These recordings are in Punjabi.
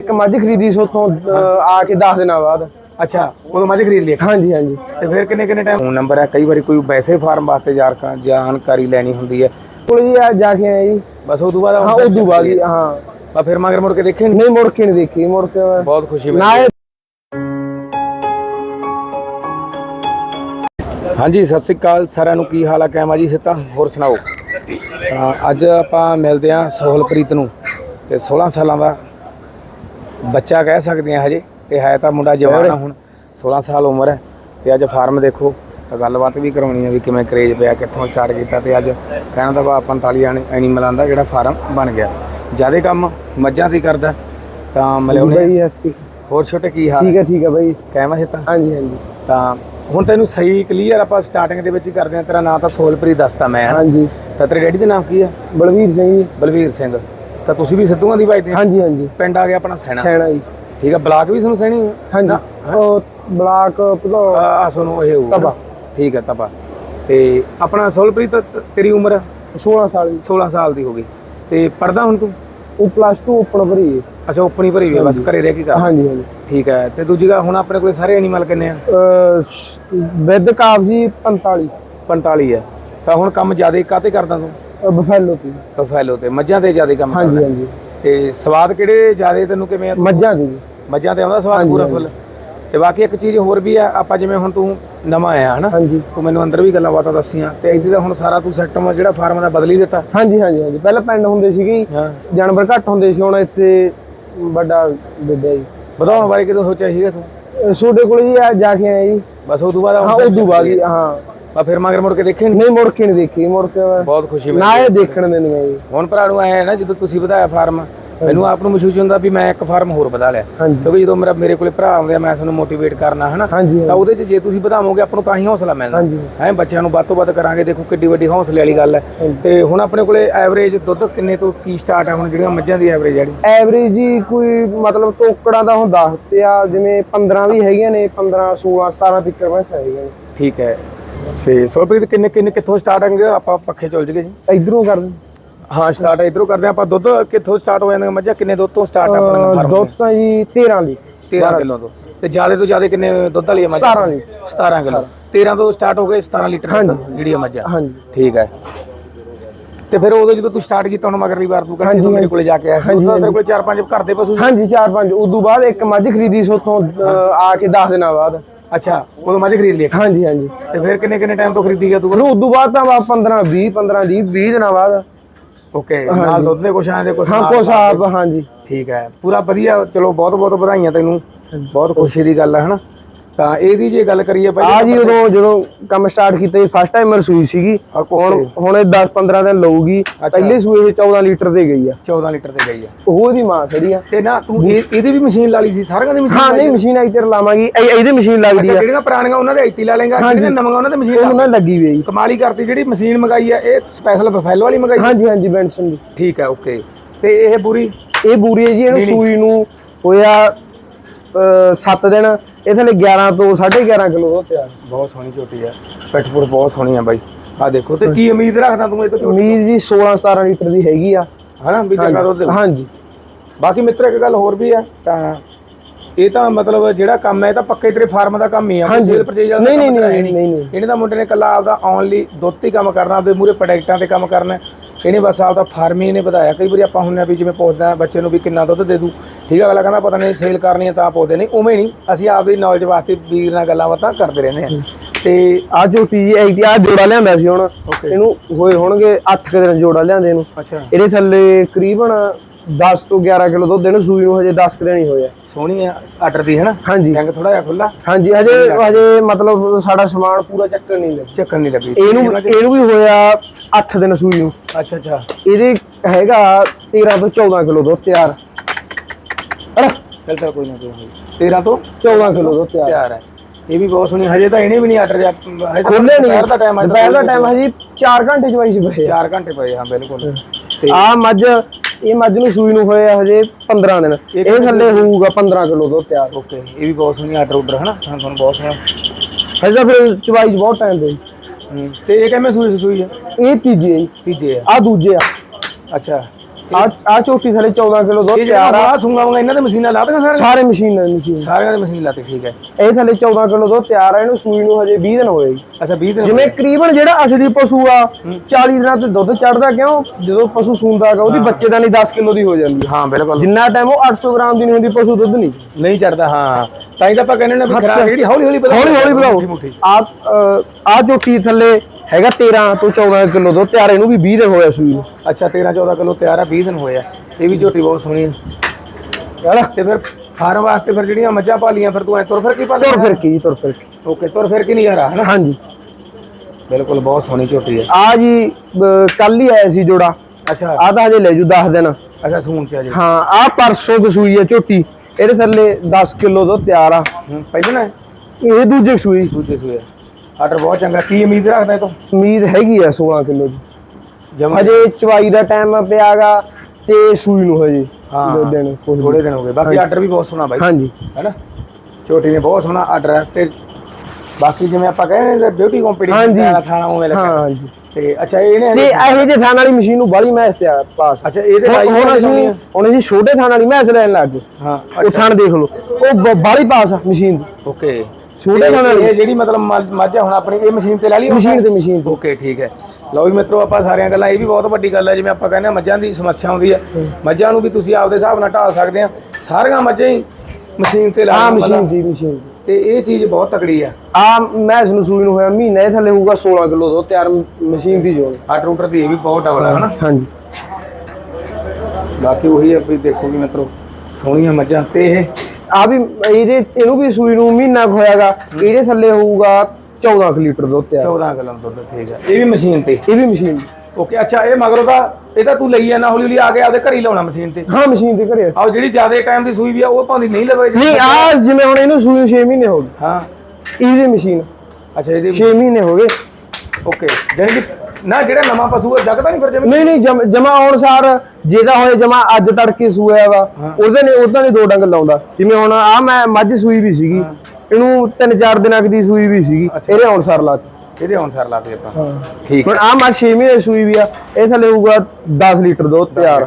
ਇੱਕ ਮੱਝ ਖਰੀਦੀ ਸੀ ਉੱਥੋਂ ਅਹ, ਆ ਕੇ 10 ਦਿਨਾਂ ਬਾਅਦ। ਅੱਛਾ ਉਦੋਂ ਮੱਝ ਖਰੀਦ ਲਈ ਹਾਂਜੀ ਹਾਂਜੀ। ਤੇ ਫਿਰ ਕਿੰਨੇ ਕਿੰਨੇ ਟਾਈਮ ਫੋਨ ਨੰਬਰ ਹੈ ਕਈ ਵਾਰੀ ਕੋਈ ਵੈਸੇ ਫਾਰਮ ਵਾਸਤੇ ਜਾਣਕਾ- ਜਾਣਕਾਰੀ ਲੈਣੀ ਹੁੰਦੀ ਹੈ। ਕੋਲ ਜੀ ਆ ਜਾ ਕੇ ਆਏ ਜੀ। ਬਸ ਉਦੋਂ ਬਾਅਦ ਹਾਂ ਉਦੋਂ ਬਾਅਦ ਜੀ ਹਾਂ। ਬਸ ਫਿਰ ਮਗਰ ਮੁੜ ਕੇ ਦੇਖੇ? ਨਹੀਂ ਮੁੜ ਕੇ ਨਹੀਂ ਦੇਖੀ ਮੁੜ ਕੇ ਬਹੁਤ ਖੁਸ਼ੀ ਮਿਲੀ। ਨਾ ਇਹ ਹਾਂਜੀ ਸਤਿ ਸ੍ਰੀ ਅਕਾਲ ਸਾਰਿਆਂ ਨੂੰ। ਕੀ ਹਾਲ ਹੈ ਕੈਮਾ ਜੀ ਸਿੱਤਾ ਹੋਰ ਸੁਣਾਓ? ਤਾਂ ਅੱਜ ਆਪਾਂ ਮਿਲਦੇ ਹਾਂ ਸੋਹਲਪ੍ਰੀਤ ਨੂੰ ਤੇ 16 ਸਾਲਾਂ ਦਾ ਬੱਚਾ ਕਹਿ ਸਕਦੇ ਆ ਹਜੇ ਤੇ ਹੈ ਤਾਂ ਮੁੰਡਾ ਜਵਾਨ ਆ ਹੁਣ 16 ਸਾਲ ਉਮਰ ਹੈ ਤੇ ਅੱਜ ਫਾਰਮ ਦੇਖੋ ਤਾਂ ਗੱਲਬਾਤ ਵੀ ਕਰਾਉਣੀ ਹੈ ਵੀ ਕਿਵੇਂ ਕਰੇਜ ਪਿਆ ਕਿੱਥੋਂ ਸਟਾਰਟ ਕੀਤਾ ਤੇ ਅੱਜ ਕਹਿਣਾ ਤਾਂ ਵਾ 45 ਐਨੀਮਲਾਂ ਦਾ ਜਿਹੜਾ ਫਾਰਮ ਬਣ ਗਿਆ। ਜਿਆਦੇ ਕੰਮ ਮੱਝਾਂ ਦੀ ਕਰਦਾ ਤਾਂ ਮਿਲਿਓ ਬਈ ਅਸੀਂ ਹੋਰ ਛੋਟੇ ਕੀ ਹਾਲ ਠੀਕ ਹੈ ਠੀਕ ਹੈ ਬਈ। ਕਹਿਮਾ ਸਿੱਤਾ ਹਾਂਜੀ ਹਾਂਜੀ। ਤਾਂ ਹੁਣ ਤੈਨੂੰ ਸਹੀ ਕਲੀਅਰ ਆਪਾਂ ਸਟਾਰਟਿੰਗ ਦੇ ਵਿੱਚ ਹੀ ਕਰਦੇ ਆ ਤੇਰਾ ਨਾਮ ਤਾਂ ਸੋਲਪ੍ਰੀਤ ਦੱਸਤਾ ਮੈਂ? ਹਾਂਜੀ। ਤਾਂ ਤੇਰੇ ਡੈਡੀ ਦਾ ਨਾਮ ਕੀ ਆ? ਬਲਵੀਰ ਸਿੰਘ ਬਲਵੀਰ ਸਿੰਘ। ਤਾਂ ਤੁਸੀਂ ਵੀ ਸਿੱਧੂਆਂ ਦੀ ਤੇ ਹਾਂਜੀ ਹਾਂਜੀ। ਪਿੰਡ ਆ ਗਿਆ ਆਪਣਾ ਸੈਣਾ। ਸੈਣਾ ਜੀ। ਠੀਕ ਆ ਬਲਾਕ ਵੀ ਤੁਹਾਨੂੰ ਸੈਣੀ ਆ? ਹਾਂਜੀ। ਉਹ ਬਲਾਕ ਭਲੋ ਆ ਤੁਹਾਨੂੰ ਇਹ ਹੋਊਗਾ ਤਬਾ। ਠੀਕ ਆ ਤਬਾ ਤੇ ਆਪਣਾ ਸੋਲਪ੍ਰੀਤ ਤੇਰੀ ਉਮਰ? 16 ਸਾਲ ਜੀ। 16 ਸਾਲ ਦੀ ਹੋ ਗਈ। ਤੇ ਪੜਦਾ ਹੁਣ ਤੂੰ? ਉਹ ਪਲੱਸ 2 ਓਪਨ ਭਰੀ ਹੈ। ਅੱਛਾ ਓਪਨ ਹੀ ਭਰੀ ਹੋਈ ਆ, ਬਸ ਘਰੇ ਰਹਿ ਕੇ ਕਰ। ਹਾਂਜੀ ਹਾਂਜੀ। ਠੀਕ ਹੈ ਤੇ ਦੂਜੀ ਗੱਲ ਹੁਣ ਆਪਣੇ ਕੋਲੇ ਸਾਰੇ ਐਨੀਮਲ ਕਿੰਨੇ ਆ? ਵਿਦ ਕਾਬ ਜੀ 45 45 ਹੈ ਤਾਂ ਹੁਣ ਕੰਮ ਜ਼ਿਆਦਾ ਕਾਤੇ ਕਰਦਾ ਤੂੰ? ਬਫੈਲੋ ਦੀ ਬਫੈਲੋ ਤੇ ਮੱਝਾਂ ਤੇ ਜ਼ਿਆਦਾ ਕੰਮ ਹਾਂਜੀ ਹਾਂਜੀ। ਤੇ ਸਵਾਦ ਕਿਹੜੇ ਜ਼ਿਆਦਾ ਤੈਨੂੰ ਕਿਵੇਂ? ਮੱਝਾਂ ਦੀ ਮੱਝਾਂ ਤੇ ਆਉਂਦਾ ਸਵਾਦ ਪੂਰਾ। ਫੁੱਲ? ਤੇ ਬਾਕੀ ਇੱਕ ਚੀਜ਼ ਹੋਰ ਵੀ ਆ ਆਪਾਂ ਜਿਵੇਂ ਹੁਣ ਤੂੰ ਨਵਾਂ ਆਇਆ ਹਨਾ? ਹਾਂਜੀ। ਤੂੰ ਮੈਨੂੰ ਅੰਦਰ ਵੀ ਗੱਲਾਂ ਬਾਤਾਂ ਦੱਸੀਆਂ ਤੇ ਇਹਦੀ ਤਾਂ ਹੁਣ ਸਾਰਾ ਤੂੰ ਸਿਸਟਮ ਜਿਹੜਾ ਫਾਰਮ ਦਾ ਬਦਲ ਦਿੱਤਾ। ਹਾਂਜੀ ਹਾਂਜੀ ਹਾਂਜੀ। ਪਹਿਲਾਂ ਪਿੰਡ ਹੁੰਦੇ ਸੀਗੇ ਜਾਨਵਰ ਘੱਟ ਹੁੰਦੇ ਸੀ ਹੁਣ ਇੱਥੇ ਵੱਡਾ ਵਿੱਦਿਆ ਜੀ। ਵਧਾਉਣ ਬਾਰੇ ਕਿਦੋਂ ਸੋਚਿਆ ਸੀਗਾ ਤੂੰ? ਤੁਹਾਡੇ ਕੋਲ ਜੀ ਆ ਜਾ ਕੇ ਆਏ ਜੀ। ਬਸ ਉਦੋਂ ਬਾਅਦ ਹਾਂ ਉਦੋਂ ਬਾਅਦ ਜੀ ਹਾਂ। ਬਾ ਫਿਰ ਮਗਰ ਮੁੜ ਕੇ ਦੇਖੇ ਨੀ? ਨਹੀਂ ਮੁੜ ਕੇ ਨਹੀਂ ਦੇਖੀ ਮੁੜ ਕੇ ਮੈਂ- ਬਹੁਤ ਖੁਸ਼ੀ ਨਾ ਇਹ ਦੇਖਣ ਦਿੰਦੀਆਂ ਜੀ ਹੁਣ ਭਰਾ ਨੂੰ ਆਇਆ ਨਾ ਜਦੋਂ ਤੁਸੀਂ ਵਧਾਇਆ ਫਾਰਮ ਮੈਨੂੰ ਆਪ ਨੂੰ ਮਹਿਸੂਸ ਹੁੰਦਾ ਵੀ ਮੈਂ ਇੱਕ ਫਾਰਮ ਹੋਰ ਵਧਾ ਲਿਆ। ਹਾਂਜੀ। ਕਿਉਂਕਿ ਜਦੋਂ ਮੇਰਾ ਮੇਰੇ ਕੋਲੇ ਭਰਾ ਆਉਂਦੇ ਆ ਮੈਂ ਤੁਹਾਨੂੰ ਮੋਟੀਵੇਟ ਕਰਨਾ ਹਨਾ? ਹਾਂਜੀ ਤਾਂ ਉਹਦੇ 'ਚ ਜੇ ਤੁਸੀਂ ਵਧਾਵੋਗੇ ਆਪਾਂ ਨੂੰ ਤਾਂ ਹੀ ਹੌਸਲਾ ਮਿਲਣਾ। ਹਾਂਜੀ। ਹੈ ਬੱਚਿਆਂ ਨੂੰ ਵੱਧ ਤੋਂ ਵੱਧ ਕਰਾਂਗੇ ਦੇਖੋ ਕਿੱਡੀ ਵੱਡੀ ਹੌਸਲੇ ਵਾਲੀ ਗੱਲ ਹੈ। ਤੇ ਹੁਣ ਆਪਣੇ ਕੋਲੇ ਐਵਰੇਜ ਦੁੱਧ ਕਿੰਨੇ ਤੋਂ ਕੀ ਸਟਾਰਟ ਹੈ ਹੁਣ ਜਿਹੜੀਆਂ ਮੱਝਾਂ ਦੀ ਐਵਰੇਜ ਜਿਹੜੀ? ਐਵਰੇਜ ਜੀ ਕੋਈ ਮਤਲਬ ਟੋਕੜਾਂ ਦਾ ਹੁਣ 10 ਤੇ ਆ ਜਿਵੇਂ 15 ਵੀ ਹੈਗੀਆਂ ਨੇ 15 16 17 ਤੱਕ ਵੈਸੇ ਹੈਗੀਆਂ ਨੇ। ਠੀਕ ਹੈ। ਤੇ ਸੋਪ੍ਰੀਤ ਕਿੰਨੇ ਕਿੰਨੇ ਕਿੱਥੋਂ ਸਟਾਰਟਿੰਗ ਆਪਾਂ ਪੱਖੇ ਚੁੱਲ ਜਗੇ ਜੀ। ਇਧਰੋਂ ਕਰ ਦਿੰਦੇ ਹਾਂ ਸਟਾਰਟ ਇਧਰੋਂ ਕਰਦੇ ਆਪਾਂ ਦੁੱਧ ਕਿੱਥੋਂ ਸਟਾਰਟ ਹੋ ਜਾਂਦੇ ਮੱਝਾਂ? ਕਿੰਨੇ ਦੁੱਧ ਤੋਂ ਸਟਾਰਟ ਆਪਣੇ ਫਾਰਮ ਦੁੱਧ ਤਾਂ ਜੀ 13 ਦੀ 13 ਕਿਲੋ ਤੋਂ ਤੇ ਜ਼ਿਆਦਾ ਤੋਂ ਜ਼ਿਆਦਾ ਕਿੰਨੇ ਦੁੱਧ ਵਾਲੀ ਮੱਝ? 17 ਦੀ 17 ਕਿਲੋ। 13 ਤੋਂ ਸਟਾਰਟ ਹੋ ਗਏ 17 ਲੀਟਰ ਜਿਹੜੀ ਆ ਮੱਝਾਂ। ਹਾਂਜੀ। ਠੀਕ ਹੈ। ਤੇ ਫਿਰ ਉਦੋਂ ਜਦੋਂ ਤੂੰ ਸਟਾਰਟ ਕੀਤਾ ਹੁਣ ਮਗਰਲੀ ਵਾਰ ਤੂੰ ਕਹਿੰਦੀ ਮੇਰੇ ਕੋਲੇ ਜਾ ਕੇ ਆਇਆ ਸੀ ਤੇਰੇ ਕੋਲ ਚਾਰ ਪੰਜ ਘਰ ਦੇ ਪਸ਼ੂ? ਹਾਂਜੀ 4-5 ਉਦੋਂ ਬਾਅਦ ਇੱਕ ਮੱਝ ਖਰੀਦੀ ਸੀ ਉੱਥੋਂ ਅਹ, ਆ ਕੇ 10 ਦਿਨਾਂ ਬਾਅਦ। ਅੱਛਾ ਉਦੋਂ ਮੱਝ ਖਰੀਦ ਲਈ ਹਾਂਜੀ ਹਾਂਜੀ। ਤੇ ਫਿਰ ਕਿੰਨੇ ਕਿੰਨੇ ਟਾਈਮ ਤੋਂ ਖਰੀਦੀ ਗਿਆ ਤੂੰ? ਫਿਰ ਉਦੋਂ ਬਾਅਦ ਤਾਂ 15 20 15 20 20 ਦਿਨਾਂ ਬਾਅਦ। ਓਕੇ ਨਾਲ ਦੁੱਧ ਦੇ ਕੁਛ ਆਂ ਦੇ ਕੁਛ ਹਾਂ ਕੁਛ ਆਪ ਹਾਂਜੀ। ਠੀਕ ਹੈ। ਪੂਰਾ ਵਧੀਆ ਚਲੋ ਬਹੁਤ ਬਹੁਤ ਵਧਾਈਆਂ ਤੈਨੂੰ। ਬਹੁਤ ਖੁਸ਼ੀ ਦੀ ਗੱਲ ਹੈ ਹਨਾ? ਤਾਂ ਇਹਦੀ ਜੇ ਗੱਲ ਕਰੀਏ ਆ ਪਹਿਲਾਂ ਜੀ ਉਦੋਂ ਜਦੋਂ ਕੰਮ ਸਟਾਰਟ ਕੀਤਾ ਜੀ ਫਸਟ ਟਾਈਮ ਰਸੂਈ ਸੀਗੀ। ਆ ਹੁਣ ਹੁਣ ਇਹ 10 15 ਦਿਨ ਲਊਗੀ। ਪਹਿਲੇ ਸੂਏ ਵਿੱਚ 14 ਲੀਟਰ ਦੇ ਗਈ ਆ। 14 ਲੀਟਰ ਤੇ ਗਈ ਆ। ਉਹ ਇਹਦੀ ਮਾਂ ਖੜੀ ਆ। ਤੇ ਨਾ ਤੂੰ ਇਹ- ਇਹਦੀ ਵੀ ਮਸ਼ੀਨ ਲਾ ਲਈ ਸੀ ਸਾਰਿਆਂ ਦੀ ਮਸ਼ੀਨ ਹਾਂ ਨਹੀਂ ਮਸ਼ੀਨ ਆਈ ਤੇ ਲਾਵਾਂਗੀ। ਇਹ- ਇਹਦੀ ਮਸ਼ੀਨ ਲੱਗਦੀ ਆ। ਜਿਹੜੀਆਂ ਪੁਰਾਣੀਆਂ ਉਹਨਾਂ ਦੇ ਆਈਤੀ ਲਾ ਲੇਗਾ ਜਿਹੜੀਆਂ ਨਵੀਆਂ ਉਹਨਾਂ ਦੇ ਮਸ਼ੀਨ ਉਹ ਉਹਨਾਂ ਲੱਗੀ ਆ ਜੀ। ਕਮਾਲੀ ਕਰਤੀ ਜਿਹੜੀ ਮਸ਼ੀਨ ਮੰਗਾਈ ਆ ਇਹ ਸਪੈਸ਼ਲ ਬਫੈਲੋ ਵਾਲੀ ਮੰਗਾਈ ਹਾਂਜੀ ਹਾਂਜੀ ਬੈਂਸਨ ਦੀ। ਠੀਕ ਹੈ ਓਕੇ ਤੇ ਇਹ ਬੁਰੀ? ਇਹ ਬੂਰੀ ਹੈ ਜੀ ਇਹਨੂੰ ਸੂਈ ਨੂੰ ਹੋਇਆ 7 ਦਿਨ ਇਹ ਥਲੇ 11 ਤੋਂ 11.5 ਕਿਲੋ ਹੋ ਤਿਆਰ ਬਹੁਤ ਸੋਹਣੀ ਝੋਟੀ ਆ ਪਿੱਠਪੁਰ ਬਹੁਤ ਸੋਹਣੀ ਆ ਬਾਈ ਆ ਦੇਖੋ ਤੇ ਕੀ ਉਮੀਦ ਰੱਖਦਾ ਤੂੰ ਇਹ ਤੋਂ? ਉਮੀਦ ਜੀ 16 17 ਲੀਟਰ ਦੀ ਹੈਗੀ ਆ ਹਨਾ ਵੀ ਚੰਗਾ ਦੁੱਧ। ਹਾਂਜੀ ਬਾਕੀ ਮਿੱਤਰ ਇੱਕ ਗੱਲ ਹੋਰ ਵੀ ਆ ਤਾਂ ਇਹ ਤਾਂ ਮਤਲਬ ਜਿਹੜਾ ਕੰਮ ਹੈ ਇਹ ਤਾਂ ਪੱਕੇ ਤੇਰੇ ਫਾਰਮ ਦਾ ਕੰਮ ਹੀ ਆ। ਸੇਲ ਪਰਚੇਜ ਵਾਲਾ ਨਹੀਂ, ਨਹੀਂ, ਨਹੀਂ, ਨਹੀਂ। ਇਹਨੇ ਤਾਂ ਮੁੰਡੇ ਨੇ ਕੱਲਾ ਆਪਦਾ ਓਨਲੀ ਦੁੱਧ ਹੀ ਕੰਮ ਕਰਨਾ ਆਪਦੇ ਮੂਰੇ ਪ੍ਰੋਡਕਟਾਂ ਤੇ ਕੰਮ ਕਰਨਾ ਇਹਨੇ ਬਸ ਆਪਦਾ ਫਾਰਮ ਹੀ ਇਹਨੇ ਵਧਾਇਆ। ਕਈ ਵਾਰੀ ਆਪਾਂ ਹੁੰਨੇ ਆ ਵੀ ਜਿਵੇਂ ਪੁੱਛਦਾ ਹਾਂ ਬੱਚੇ ਨੂੰ ਵੀ ਕਿੰਨਾ ਦੁੱਧ ਦੇ ਦੂ ਠੀਕ ਆ ਅਗਲਾ ਕਹਿੰਦਾ ਪਤਾ ਨਹੀਂ ਸੇਲ ਕਰਨੀ ਹੈ ਤਾਂ ਪੁੱਛਦੇ ਨਹੀਂ ਉਵੇਂ ਨਹੀਂ। ਅਸੀਂ ਆਪਦੀ ਨੌਲੇਜ ਵਾਸਤੇ ਵੀਰ ਨਾਲ ਗੱਲਾਂ ਬਾਤਾਂ ਕਰਦੇ ਰਹਿੰਦੇ ਆ। ਤੇ ਆ ਝੋਟੀ ਜੀ ਆ ਜੋੜਾ ਲਿਆਂਦਾ ਸੀ ਹੁਣ। ਇਹਨੂੰ ਹੋਏ ਹੋਣਗੇ 8 ਦਿਨ ਜੋੜਾ ਲਿਆਂਦੇ ਇਹਨੂੰ। ਅੱਛਾ। ਇਹਦੇ ਥੱਲੇ ਕਰੀਬਨ 10 ਤੋਂ 11 ਕਿਲੋ ਦੁੱਧ ਇਹਨੂੰ ਸੂਈ ਨੂੰ ਹਜੇ 10 ਕੁ ਦਿਨ ਹੀ ਹੋਏ ਆ। ਸੋਹਣੀ ਆ ਆਰਡਰ ਦੀ ਹੈ ਨਾ ਹਾਂਜੀ। ਜੰਗ ਥੋੜਾ ਜਿਹਾ ਖੁੱਲਾ ਹਾਂਜੀ ਹਜੇ ਹਜੇ ਮਤਲਬ ਸਾਡਾ ਸਮਾਨ ਪੂਰਾ ਚੱਕਰ ਨਹੀਂ ਲੱਗਾ। ਚੱਕਣ ਨਹੀਂ ਲੱਗੀ। ਇਹਨੂੰ ਇਹਨੂੰ ਵੀ ਹੋਇਆ 8 ਦਿਨ ਸੂਈ ਨੂੰ। ਅੱਛਾ ਅੱਛਾ। ਇਹਦੇ ਹੈਗਾ 13 ਤੋਂ 14 ਕਿਲੋ ਦੁੱਧ ਤਿਆਰ। ਚੱਲ ਕੋਈ ਨਾ ਕੋਈ ਨਾ 13 ਤੋਂ 14 ਕਿਲੋ ਦੁੱਧ ਤਿਆਰ। ਹੈ। ਇਹ ਵੀ ਬਹੁਤ ਸੋਹਣੀ ਹਜੇ ਤਾਂ ਇਹਨੇ ਵੀ ਨਹੀਂ ਆਰਡਰ ਜਾ ਖੋਲੇ ਨਹੀਂ। ਦੁਪਹਿਰ ਦਾ ਟਾਈਮ ਹੈ ਦੁਪਹਿਰ ਦਾ ਟਾਈਮ ਹਜੇ 4 ਘੰਟੇ ਚਵਾਈ ਸੀ ਪਏ 4 ਘੰਟੇ ਪਏ ਹਾਂ ਬਿਲਕੁਲ। ਆ ਮੱਝ ਇਹ ਮੱਝ ਨੂੰ ਸੂਈ ਨੂੰ ਹੋਏ ਆ ਹਜੇ 15 ਦਿਨ। ਇਹ ਥੱਲੇ ਹੋਊਗਾ 15 ਕਿਲੋ ਦੁੱਧ ਤਿਆਰ। ਓਕੇ ਇਹ ਵੀ ਬਹੁਤ ਸੋਹਣੀ ਆਰਡਰ ਆਰਡਰ ਹਨਾ? ਤੁਹਾਨੂੰ ਬਹੁਤ ਸੋਹਣਾ। ਹਜੇ ਤਾਂ ਫਿਰ ਚਵਾਈ 'ਚ ਬਹੁਤ ਟਾਈਮ ਦੇ। ਤੇ ਇਹ ਕਿਵੇਂ ਸੂਈ ਸੂਈ ਹੈ ਇਹ ਤੀਜੇ ਆ ਤੀਜੇ ਆ। ਆ ਦੂਜੇ ਆ। ਅੱਛਾ। ਆ ਆ ਝੋਟੀ ਥਲੇ 14 ਕਿਲੋ ਦੁੱਧ ਤਿਆਰ ਆ। ਸੂੰਗਾ ਵਾਂਗਾ ਇਹਨਾਂ ਦੇ ਮਸ਼ੀਨਾਂ ਲਾਤੀਆਂ ਸਾਰੇ ਸਾਰੇ ਮਸ਼ੀਨ ਨਾਲ ਮਸ਼ੀਨ। ਸਾਰਿਆਂ ਦੇ ਮਸ਼ੀਨ ਲਾਤੀ ਠੀਕ ਹੈ। ਇਹ ਥਲੇ 14 ਕਿਲੋ ਦੁੱਧ ਤਿਆਰ ਆ ਇਹਨੂੰ ਸੂਈ ਨੂੰ ਹਜੇ 20 ਦਿਨ ਹੋਏ ਜੀ। ਅੱਛਾ 20 ਦਿਨ ਜਿਵੇਂ ਕਰੀਬਨ ਜਿਹੜਾ ਅਸਲੀ ਪਸ਼ੂ ਆ 40 ਦਿਨਾਂ ਤੇ ਦੁੱਧ ਚੜਦਾ ਕਿਉਂ? ਜਦੋਂ ਪਸ਼ੂ ਸੂੰਦਾ ਹੈਗਾ ਉਹਦੀ ਬੱਚੇ ਦਾ ਨਹੀਂ 10 ਕਿਲੋ ਦੀ ਹੋ ਜਾਂਦੀ। ਹੈ ਬਿਲਕੁਲ। ਜਿੰਨਾ ਟਾਈਮ ਉਹ 800 ਗ੍ਰਾਮ ਦੀ ਨਹੀਂ ਹੁੰਦੀ ਪਸ਼ੂ ਦੁੱਧ ਨਹੀਂ। ਨਹੀਂ ਚੜਦਾ ਹਾਂ। ਤਾਂ ਹੀ ਤਾਂ ਆਪਾਂ ਕਹਿੰਦੇ ਨੇ ਵੀ ਖਰਾਬ ਜਿਹੜੀ ਹੌਲੀ ਹੌਲੀ ਵਧਾਓ। ਹੌਲੀ ਹੌਲੀ ਵਧਾਓ ਆ ਆ ਝੋਟੀ ਥੱਲੇ ਹੈਗਾ 13 ਤੋਂ 14 ਕਿਲੋ ਦੁੱਧ ਤਿਆਰ ਇਹਨੂੰ ਵੀ 20 ਦਿਨ ਹੋਇਆ ਸੂਈ ਨੂੰ। ਅੱਛਾ 13 14 ਕਿਲੋ ਤਿਆਰ ਆ 20 ਦਿਨ ਹੋਏ ਆ। ਇਹ ਵੀ ਝੋਟੀ ਬਹੁਤ ਸੋਹਣੀ ਹੈ ਹੈਨਾ ਤੇ ਫਿਰ ਫਾਰਮ ਵਾਸਤੇ ਫਿਰ ਜਿਹੜੀਆਂ ਮੱਝਾਂ ਪਾਲੀਆਂ ਫਿਰ ਤੂੰ ਐ ਤੁਰ ਫਿਰ ਕੀ ਪਾਲੀ ਤੁਰ ਫਿਰ ਕੀ ਤੁਰ ਫਿਰ ਕੀ। ਓਕੇ ਤੁਰ ਫਿਰ ਕੀ ਨਹੀਂ ਆ ਰਹਾ ਹੈ ਨਾ? ਹਾਂਜੀ। ਬਿਲਕੁਲ ਬਹੁਤ ਸੋਹਣੀ ਝੋਟੀ ਹੈ ਆ ਜੀ ਕੱਲ ਹੀ ਆਇਆ ਸੀ ਜੋੜਾ। ਅੱਛਾ। ਆ ਤਾਂ ਹਜੇ ਲੈ ਜੂ 10 ਦਿਨ। ਅੱਛਾ ਸੂਣ ਚ ਆ ਜੀ। ਹਾਂ ਆ ਪਰਸੋਂ ਤੋਂ ਸੂਈ ਹੈ ਝੋਟੀ। ਇਹਦੇ ਥੱਲੇ 10 ਕਿਲੋ ਦੁੱਧ ਤਿਆਰ ਆ। ਪਹਿਲੇ? ਇਹ ਦੂਜੇ ਸੂਈ। ਦੂਜੇ ਸੂਏ ਆਰਡਰ ਬਹੁਤ ਚੰਗਾ। ਕੀ ਉਮੀਦ ਰੱਖਦਾ ਇਹ ਤੋਂ? ਉਮੀਦ ਹੈਗੀ ਆ 16 ਕਿਲੋ ਦੀ। ਜਮਾ ਹਜੇ ਚਵਾਈ ਦਾ ਟਾਈਮ ਪਿਆਗਾ ਤੇ ਸੂਈ ਨੂੰ ਹਜੇ। ਹਾਂ। ਦੋ ਦਿਨ ਕੁਛ। ਥੋੜੇ ਦਿਨ ਹੋ ਗਏ। ਬਾਕੀ ਆਰਡਰ ਵੀ ਬਹੁਤ ਸੋਹਣਾ ਬਾਈ। ਹਾਂਜੀ। ਹੈਨਾ? ਛੋਟੀ ਨੇ ਬਹੁਤ ਸੋਹਣਾ ਆਰਡਰ ਹੈ ਤੇ ਬਾਕੀ ਜਿਵੇਂ ਆਪਾਂ ਕਹਿੰਦੇ ਨੇ ਬਿਊਟੀ ਕੰਪੀਟੀਸ਼ਨ ਹਾਂਜੀ। ਵਾਲਾ ਥਾਣਾ ਉਵੇਂ ਲੱਗਾ ਹਾਂਜੀ। ਤੇ ਅੱਛਾ ਇਹਨੇ ਤੇ ਇਹੋ ਜਿਹੇ ਥਾਣ ਵਾਲੀ ਮਸ਼ੀਨ ਨੂੰ ਬਾਲੀ ਮੈਸ ਤੇ ਆ ਪਾਸ ਅੱਛਾ ਇਹਦੇ ਹੁਣ ਲਾਈ ਹੁਣ ਅਸੀਂ ਹੁਣ ਅਸੀਂ ਛੋਟੇ ਥਾਣ ਵਾਲੀ ਮੈਸ ਲੈਣ ਲੱਗ ਗਏ। ਹਾਂ ਉਹ ਥਾਣ ਦੇਖ ਲਓ। ਉਹ ਬਾਲੀ ਪਾਸ ਆ ਮਸ਼ੀਨ ਦੀ। ਓਕੇ ਛੋਟੇ ਵਾਲੀ ਇਹ ਜਿਹੜੀ ਮਤਲਬ ਮੱਝ- ਆ ਹੁਣ ਆਪਣੀ ਇਹ ਮਸ਼ੀਨ ਤੇ ਲਾ ਲਈ ਮਸ਼ੀਨ ਤੇ ਮਸ਼ੀਨ ਤੇ। ਓਕੇ ਠੀਕ ਹੈ। ਲਓ ਵੀ ਮਿੱਤਰੋ ਆਪਾਂ ਸਾਰੀਆਂ ਗੱਲਾਂ ਇਹ ਵੀ ਬਹੁਤ ਵੱਡੀ ਗੱਲ ਹੈ ਜਿਵੇਂ ਆਪਾਂ ਕਹਿੰਦੇ ਆ ਮੱਝਾਂ ਦੀ ਸਮੱਸਿਆ ਆਉਂਦੀ ਹੈ। ਮੱਝਾਂ ਨੂੰ ਵੀ ਤੁਸੀਂ ਆਪਦੇ ਹਿਸਾਬ ਨਾਲ ਢਾਲ ਸਕਦੇ ਆ। ਸਾਰੀਆਂ ਮੱਝਾਂ ਹੀ ਮਸ਼ੀਨ ਤੇ ਲਾ ਆ ਲਓ ਮਸ਼ੀਨ ਦੀ ਮਸ਼ੀਨ ਦੀ। ਤੇ ਇਹ ਚੀਜ਼ ਬਹੁਤ ਤਕੜੀ ਆ। ਆ ਮੈਸ ਨੂੰ ਸੂਈ ਨੂੰ ਹੋਇਆ ਮਹੀਨਾ ਥੱਲੇ ਹੋਊਗਾ 16 ਕਿਲੋ ਦੁੱਧ ਤਿਆਰ ਮਸ਼ੀਨ ਦੀ ਜੋੜ ਆਰਡਰ ਰੂਟਰ ਦੀ ਇਹ ਵੀ ਬਹੁਤ ਡਬਲ ਹੈ ਹਨਾ? ਹਾਂਜੀ। ਬਾਕੀ ਉਹੀ ਆ ਵੀ ਦੇਖੋ ਵੀ ਮਿੱਤਰੋ ਸੋਹਣੀਆਂ ਮੱਝਾਂ। ਤੇ ਇਹ ਆ ਵੀ ਇਹਦੇ ਇਹਨੂੰ ਵੀ ਸੂਈ ਨੂੰ ਮਹੀਨਾ ਕੁ ਹੋਇਆਗਾ ਇਹਦੇ ਥੱਲੇ ਹੋਊਗਾ 14 ਕੁ ਲੀਟਰ ਦੁੱਧ ਤਿਆਰ 14 ਕਿਲੋ ਦੁੱਧ ਠੀਕ ਹੈ ਇਹ ਵੀ ਮਸ਼ੀਨ ਤੇ? ਇਹ ਵੀ ਮਸ਼ੀਨ। ਓਕੇ ਅੱਛਾ ਇਹ ਮਗਰੋਂ ਦਾ ਇਹ ਤਾਂ ਤੂੰ ਲਈ ਜਾਣਾ ਹੌਲੀ ਹੌਲੀ ਆ ਕੇ ਆਪਦੇ ਘਰ ਲਾਉਣਾ ਮਸ਼ੀਨ ਤੇ? ਹਾਂ ਮਸ਼ੀਨ ਤੇ ਘਰੇ ਆਹ ਜਿਹੜੀ ਜ਼ਿਆਦਾ ਟਾਈਮ ਦੀ ਸੂਈ ਵੀ ਆ ਉਹ ਭਾਂਦੀ ਨਹੀਂ ਲਵੇ ਨਹੀਂ ਆ ਜਿਵੇਂ ਹੁਣ ਇਹਨੂੰ ਸੂਈ ਨੂੰ 6 ਮਹੀਨੇ ਹੋ ਗਏ। ਹਾਂ। ਇਹਦੀ ਮਸ਼ੀਨ। ਅੱਛਾ ਇਹਦੇ 6 ਮਹੀਨੇ ਹੋ ਗਏ। ਓਕੇ ਜਾਨੀ ਕਿ ਨਾ ਜਿਹੜਾ ਨਵਾਂ ਪਸ਼ੂ ਹੈ ਜਗਦਾ ਨਹੀਂ ਫਿਰ ਜਿਵੇਂ ਨਹੀਂ ਨਹੀਂ ਜਮਾ ਆਉਣ ਸਾਰ ਜਿਹਦਾ ਹੋਏ ਜਮਾ ਅੱਜ ਤੜਕੇ ਸੂਇਆ ਵਾ ਉਹਦੇ ਨੇ ਉਹਦਾ ਨੇ ਦੋ ਡੰਗ ਲਾਉਂਦਾ। ਜਿਵੇਂ ਹੁਣ ਆ ਮੈਂ ਮੱਝ ਸੂਈ ਵੀ ਸੀਗੀ ਇਹਨੂੰ ਤਿੰਨ ਚਾਰ ਦਿਨਾਂ ਦੀ ਸੂਈ ਵੀ ਸੀਗੀ ਇਹਦੇ ਆਉਣ ਸਾਰ ਲਾਤੀ। ਇਹਦੇ ਅਨੁਸਾਰ ਲਾਤੇ ਆਪਾਂ। ਹਾਂ। ਠੀਕ। ਹੁਣ ਆ ਮੱਝ 6 ਮਹੀਨੇ ਸੂਈ ਵੀ ਆ ਇਹ ਥੱਲੇ ਹੋਊਗਾ 10 ਲੀਟਰ ਦੁੱਧ ਤਿਆਰ।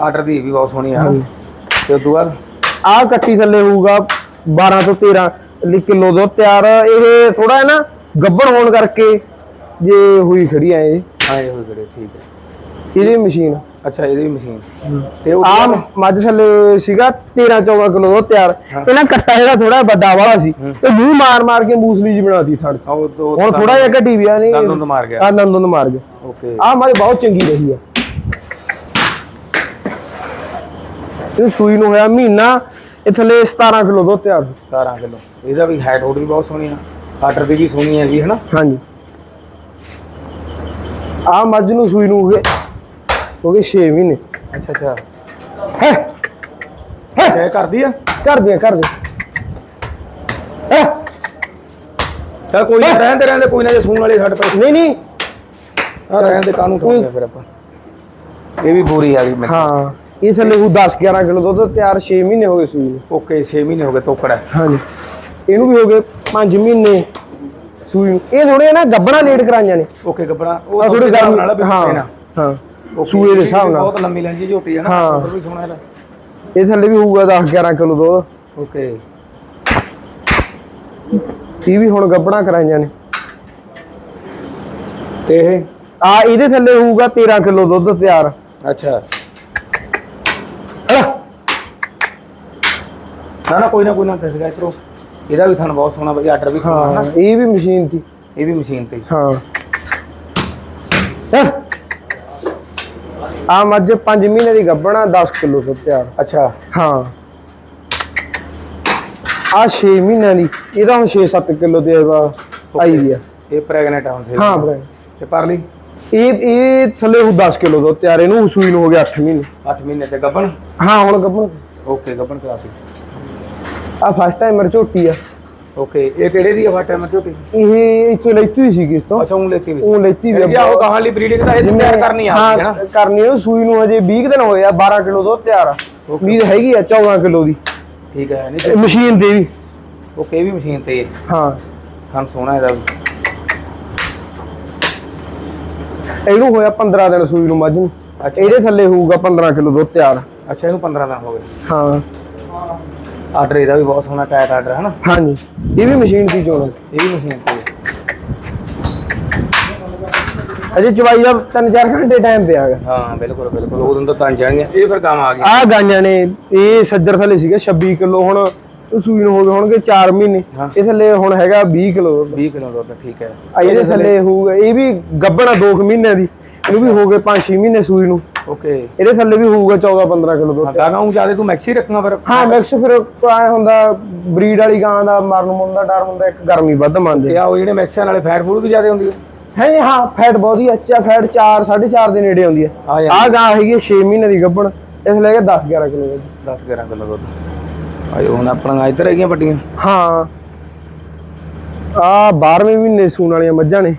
ਆਰਡਰ ਦੀ ਵੀ ਬਹੁਤ ਸੋਹਣੀ ਆ। ਤੇ ਉਦੋਂ ਬਾਅਦ? ਆ ਕੱਟੀ ਥੱਲੇ ਹੋਊਗਾ 12 ਤੋਂ 13 ਲੀ ਕਿਲੋ ਦੁੱਧ ਤਿਆਰ। ਇਹ ਥੋੜਾ ਹੈ ਨਾ ਗੱਬਣ ਹੋਣ ਕਰਕੇ ਜੇ ਹੋਈ ਖੜੀ ਆ ਇਹ। ਹਾਂ ਇਹ ਗੜੇ ਠੀਕ ਹੈ ਇਹਦੀ ਮਸ਼ੀਨ। ਅੱਛਾ ਇਹਦੀ ਵੀ ਮਸ਼ੀਨ ਤੇ ਉਹ ਆ ਮੱਝ ਥੱਲੇ ਸੀਗਾ 13 14 ਕਿਲੋ ਦੁੱਧ ਤਿਆਰ। ਇਹਨਾਂ ਕੱਟਾ ਇਹਦਾ ਥੋੜਾ ਵੱਡਾ ਵਾਲਾ ਸੀ। ਤੇ ਮੂੰਹ ਮਾਰ ਮਾਰ ਕੇ ਮੂਸਲੀ ਜੀ ਬਣਾਤੀ ਥੜ ਉਹ ਦੋ ਹੁਣ ਥੋੜਾ ਜਿਹਾ ਘਟੀ ਵੀ ਆ ਨਹੀਂ ਦੰਦ ਦੁੰਦ ਮਾਰ ਗਿਆ। ਆ ਨੰਦਨ ਮਾਰ ਗਿਆ। ਓਕੇ। ਆ ਮੱਝ ਬਹੁਤ ਚੰਗੀ ਰਹੀ ਆ। ਇਹ ਸੂਈ ਨੂੰ ਹੋਇਆ ਮਹੀਨਾ ਇਹ ਥੱਲੇ 17 ਕਿਲੋ ਦੁੱਧ ਤਿਆਰ। 17 ਕਿਲੋ। ਇਹਦਾ ਵੀ ਹਾਈਟ ਹੋਟ ਵੀ ਬਹੁਤ ਸੋਹਣੀ ਆ। ਆਰਡਰ ਦੀ ਵੀ ਸੋਹਣੀ ਹੈ ਜੀ ਹਨਾ? ਹਾਂਜੀ। ਆ ਮੱਝ ਨੂੰ ਸੂਈ ਨੂੰ ਹੋ ਗਏ ਹੋ ਗਏ 6 ਮਹੀਨੇ। ਅੱਛਾ ਅੱਛਾ। ਹੈ? ਚੈੱਕ ਕਰਦੀ ਆ? ਕਰ ਦੇ ਕਰ ਦੇ ਹੈ? ਚਲ ਕੋਈ ਨਾ ਰਹਿੰਦੇ ਰਹਿੰਦੇ ਕੋਈ ਨਾ ਜੇ ਸੂਣ ਵਾਲੇ ਸਾਡੇ ਪੈ ਨਹੀਂ ਨਹੀਂ। ਆ ਰਹਿਣ ਦੇ ਕਾਹਨੂੰ ਠੋਕਿਆ ਫਿਰ ਆਪਾਂ? ਇਹ ਵੀ ਬੂਰੀ ਆ ਗਈ ਮੈਂ। ਹਾਂ ਇਹ ਥੱਲੇ ਉਹ 10 11 ਕਿਲੋ ਦੁੱਧ ਤਿਆਰ 6 ਮਹੀਨੇ ਹੋ ਗਏ ਸੂਈ ਨੂੰ। ਓਕੇ 6 ਮਹੀਨੇ ਹੋ ਗਏ ਤੋਕੜਾ। ਹਾਂਜੀ। ਇਹਨੂੰ ਵੀ ਹੋ ਗਏ 5 ਮਹੀਨੇ। ਸੂਈ ਨੂੰ। ਇਹ ਥੋੜੇ ਨਾ ਗੱਬਣਾ ਲੇਟ ਕਰਾਈਆਂ ਨੇ। ਓਕੇ ਗੱਬੜਾ ਉਹ ਥੋੜੇ ਗਰਮ ਨਾਲ ਹਾਂ। ਹਾਂ ਸੂਏ ਦੇ ਹਿਸਾਬ ਨਾਲ। ਬਹੁਤ ਲੰਮੀ ਲੈਂਦੀ ਝੋਟੀ ਆ ਨਾ ਹਾਂ। ਵੀ ਸੋਹਣਾ ਇਹਦਾ। ਇਹ ਥੱਲੇ ਵੀ ਹੋਊਗਾ 10 11 ਕਿਲੋ ਦੁੱਧ। ਓਕੇ। ਇਹ ਵੀ ਹੁਣ ਗੱਬਣਾ ਕਰਾਈਆਂ ਨੇ। ਤੇ ਇਹ? ਆ ਇਹਦੇ ਥੱਲੇ ਹੋਊਗਾ 13 ਕਿਲੋ ਦੁੱਧ ਤਿਆਰ। ਅੱਛਾ? ਨਾ ਨਾ ਕੋਈ ਨਾ ਕੋਈ ਨਾ ਦੱਸ ਗਿਆ ਕਰੋ ਇਹਦਾ ਵੀ ਥਣ ਬਹੁਤ ਸੋਹਣਾ ਵਧੀਆ ਆਰਡਰ ਵੀ ਸੋਹਣਾ ਹਾਂ ਹਨਾ? ਇਹ ਵੀ ਮਸ਼ੀਨ ਦੀ ਇਹ ਵੀ ਮਸ਼ੀਨ ਤੇ। ਹਾਂ। ਆ ਮੱਝ 5 ਮਹੀਨੇ ਦੀ ਗੱਬਣਾ 10 ਕਿਲੋ ਦੁੱਧ ਤਿਆਰ। ਅੱਛਾ। ਹਾਂ। ਆ 6 ਮਹੀਨਿਆਂ ਦੀ। ਇਹਦਾ ਹੁਣ 6-7 ਕਿਲੋ ਦੇ ਆਈ ਦੀ ਆ। ਇਹ ਪ੍ਰੈਗਨੈਂਟ ਆ ਹੁਣ ਸੇ ਹਾਂ ਭਰਾ ਤੇ ਪਰਲੀ? ਇਹ ਇਹ ਥੱਲੇ ਉਹ 10 ਕਿਲੋ ਦੁੱਧ ਤਿਆਰ। ਇਹਨੂੰ ਸੂਈ ਨੂੰ ਹੋ ਗਿਆ 8 ਮਹੀਨੇ। 8 ਮਹੀਨੇ ਤੇ ਗੱਬਣ ਹਾਂ ਹੁਣ ਗੱਬਣ ਓਕੇ ਗੱਬਣ ਕਰਾਤੀ ਆ ਫਸਟ ਟਾਈਮਰ ਝੋਟੀ ਆ। ਓਕੇ ਇਹ ਕਿਹੜੇ ਦੀ ਆ ਫਾਟਾ ਮੈਂ ਝੋਟੀ? ਇਹ ਇੱਥੋਂ ਲੈਤੀ ਹੋਈ ਸੀ ਕਿਸ ਤੋਂ ਅੱਛਾ ਉਹ ਲੈਤੀ ਵੀ ਉਹ ਲੈਤੀ ਵੀ ਇਹ ਉਹ ਕਹਾਂ ਲਈ ਬਰੀਡਿੰਗ ਦਾ ਇਹ ਤਿਆਰ ਕਰਨੀ ਆ ਹਾਂ ਹੈ ਨਾ? ਕਰਨੀ ਉਹ ਸੂਈ ਨੂੰ ਹਜੇ 20 ਕੁ ਦਿਨ ਹੋਏ ਆ 12 ਕਿਲੋ ਦੁੱਧ ਤਿਆਰ ਆ। ਉਮੀਦ ਹੈਗੀ ਆ 14 ਕਿਲੋ ਦੀ। ਠੀਕ ਹੈ ਨਹੀਂ ਇਹ ਮਸ਼ੀਨ ਦੇ ਵੀ। ਓਕੇ ਇਹ ਵੀ ਮਸ਼ੀਨ ਤੇ। ਹੈ। ਸੋਹਣਾ ਇਹਦਾ ਵੀ। ਇਹਨੂੰ ਹੋਇਆ 15 ਦਿਨ ਸੂਈ ਨੂੰ ਮੱਝ ਨੂੰ। ਅੱਛਾ। ਇਹਦੇ ਥੱਲੇ ਹੋਊਗਾ 15 ਕਿਲੋ ਦੁੱਧ ਤਿਆਰ। ਅੱਛਾ ਇਹਨੂੰ 15 ਦਿਨ ਹੋ ਗਏ। ਹਾਂ। ਆਰਡਰ ਇਹਦਾ ਵੀ ਬਹੁਤ ਸੋਹਣਾ ਟਾਈਟ ਆਰਡਰ ਹੈ ਨਾ? ਹਾਂਜੀ ਇਹ ਵੀ ਮਸ਼ੀਨ ਦੀ ਚੋਣ। ਇਹ ਵੀ ਮਸ਼ੀਨ ਤੇ। ਅਜੇ ਚਵਾਈ ਦਾ 3-4 ਘੰਟੇ ਟਾਈਮ ਪਿਆ ਹੈਗਾ। ਹਾਂ ਬਿਲਕੁਲ ਬਿਲਕੁਲ। ਉਦੋਂ ਤਾਂ ਤਾਂ ਜਾਣਗੀਆਂ ਇਹ ਫਿਰ ਕੰਮ ਆ ਗਈ ਆ ਗਾਈਆਂ ਨੇ ਇਹ ਸੱਜਰ ਥੱਲੇ ਸੀਗੇ 26 ਕਿਲੋ ਹੁਣ ਉਹ ਸੂਈ ਨੂੰ ਹੋ ਗਏ ਹੋਣਗੇ 4 ਮਹੀਨੇ। ਇਹ ਥੱਲੇ ਹੁਣ ਹੈਗਾ 20 ਕਿਲੋ 20 ਕਿਲੋ ਦੁੱਧ ਠੀਕ ਹੈ। ਇਹਦੇ ਥੱਲੇ ਹੋਊਗਾ ਇਹ ਵੀ ਗੱਬਣਾ 2 ਮਹੀਨੇ ਦੀ। ਇਹਨੂੰ ਵੀ ਹੋ ਗਏ 5-6 ਮਹੀਨੇ ਸੂਈ ਨੂੰ। ਓਕੇ ਇਹਦੇ ਥੱਲੇ ਵੀ ਹੋਊਗਾ 14-15 ਕਿਲੋ ਦੁੱਧ। ਗਾਂ ਨੂੰ ਜ਼ਿਆਦਾ ਤੂੰ ਮੈਕਸੀ ਰੱਖਣਾ ਫਿਰ। ਹਾਂ ਮਿਕਸ ਫਿਰ ਐ ਹੁੰਦਾ ਬਰੀਡ ਵਾਲੀ ਗਾਂ ਦਾ ਮਰਨ ਮੁਰਨ ਦਾ ਡਰ ਹੁੰਦਾ ਇੱਕ ਗਰਮੀ ਵੱਧ ਮੰਨਦੇ। ਤੇ ਆ ਉਹ ਜਿਹੜੇ ਮੈਕਸਾਂ ਨਾਲੇ ਫੈਟ ਫੂਡ ਵੀ ਜ਼ਿਆਦਾ ਹੁੰਦੀ ਹੈ ਹੈ ਹਾਂ ਫੈਟ ਬਹੁਤ ਹੀ ਅੱਛਾ ਫੈਟ 4 4.5 ਦੇ ਨੇੜੇ ਆਉਂਦੀ ਹੈ ਆ ਗਾਂ ਹੈਗੀ 6 ਮਹੀਨੇ ਦੀ ਗੱਭਣ ਇਸ ਲੈ ਕੇ 10 11 ਕਿਲੋ ਦੀ 10 11 ਕਿਲੋ ਦੁੱਧ। ਆਇਓ ਹੁਣ ਆਪਣੀਆਂ ਇੱਧਰ ਹੈਗੀਆਂ ਵੱਡੀਆਂ। ਹਾਂ। ਆ 12ਵੇਂ ਮਹੀਨੇ ਸੂਣ ਵਾਲੀਆਂ ਮੱਝਾਂ ਨੇ।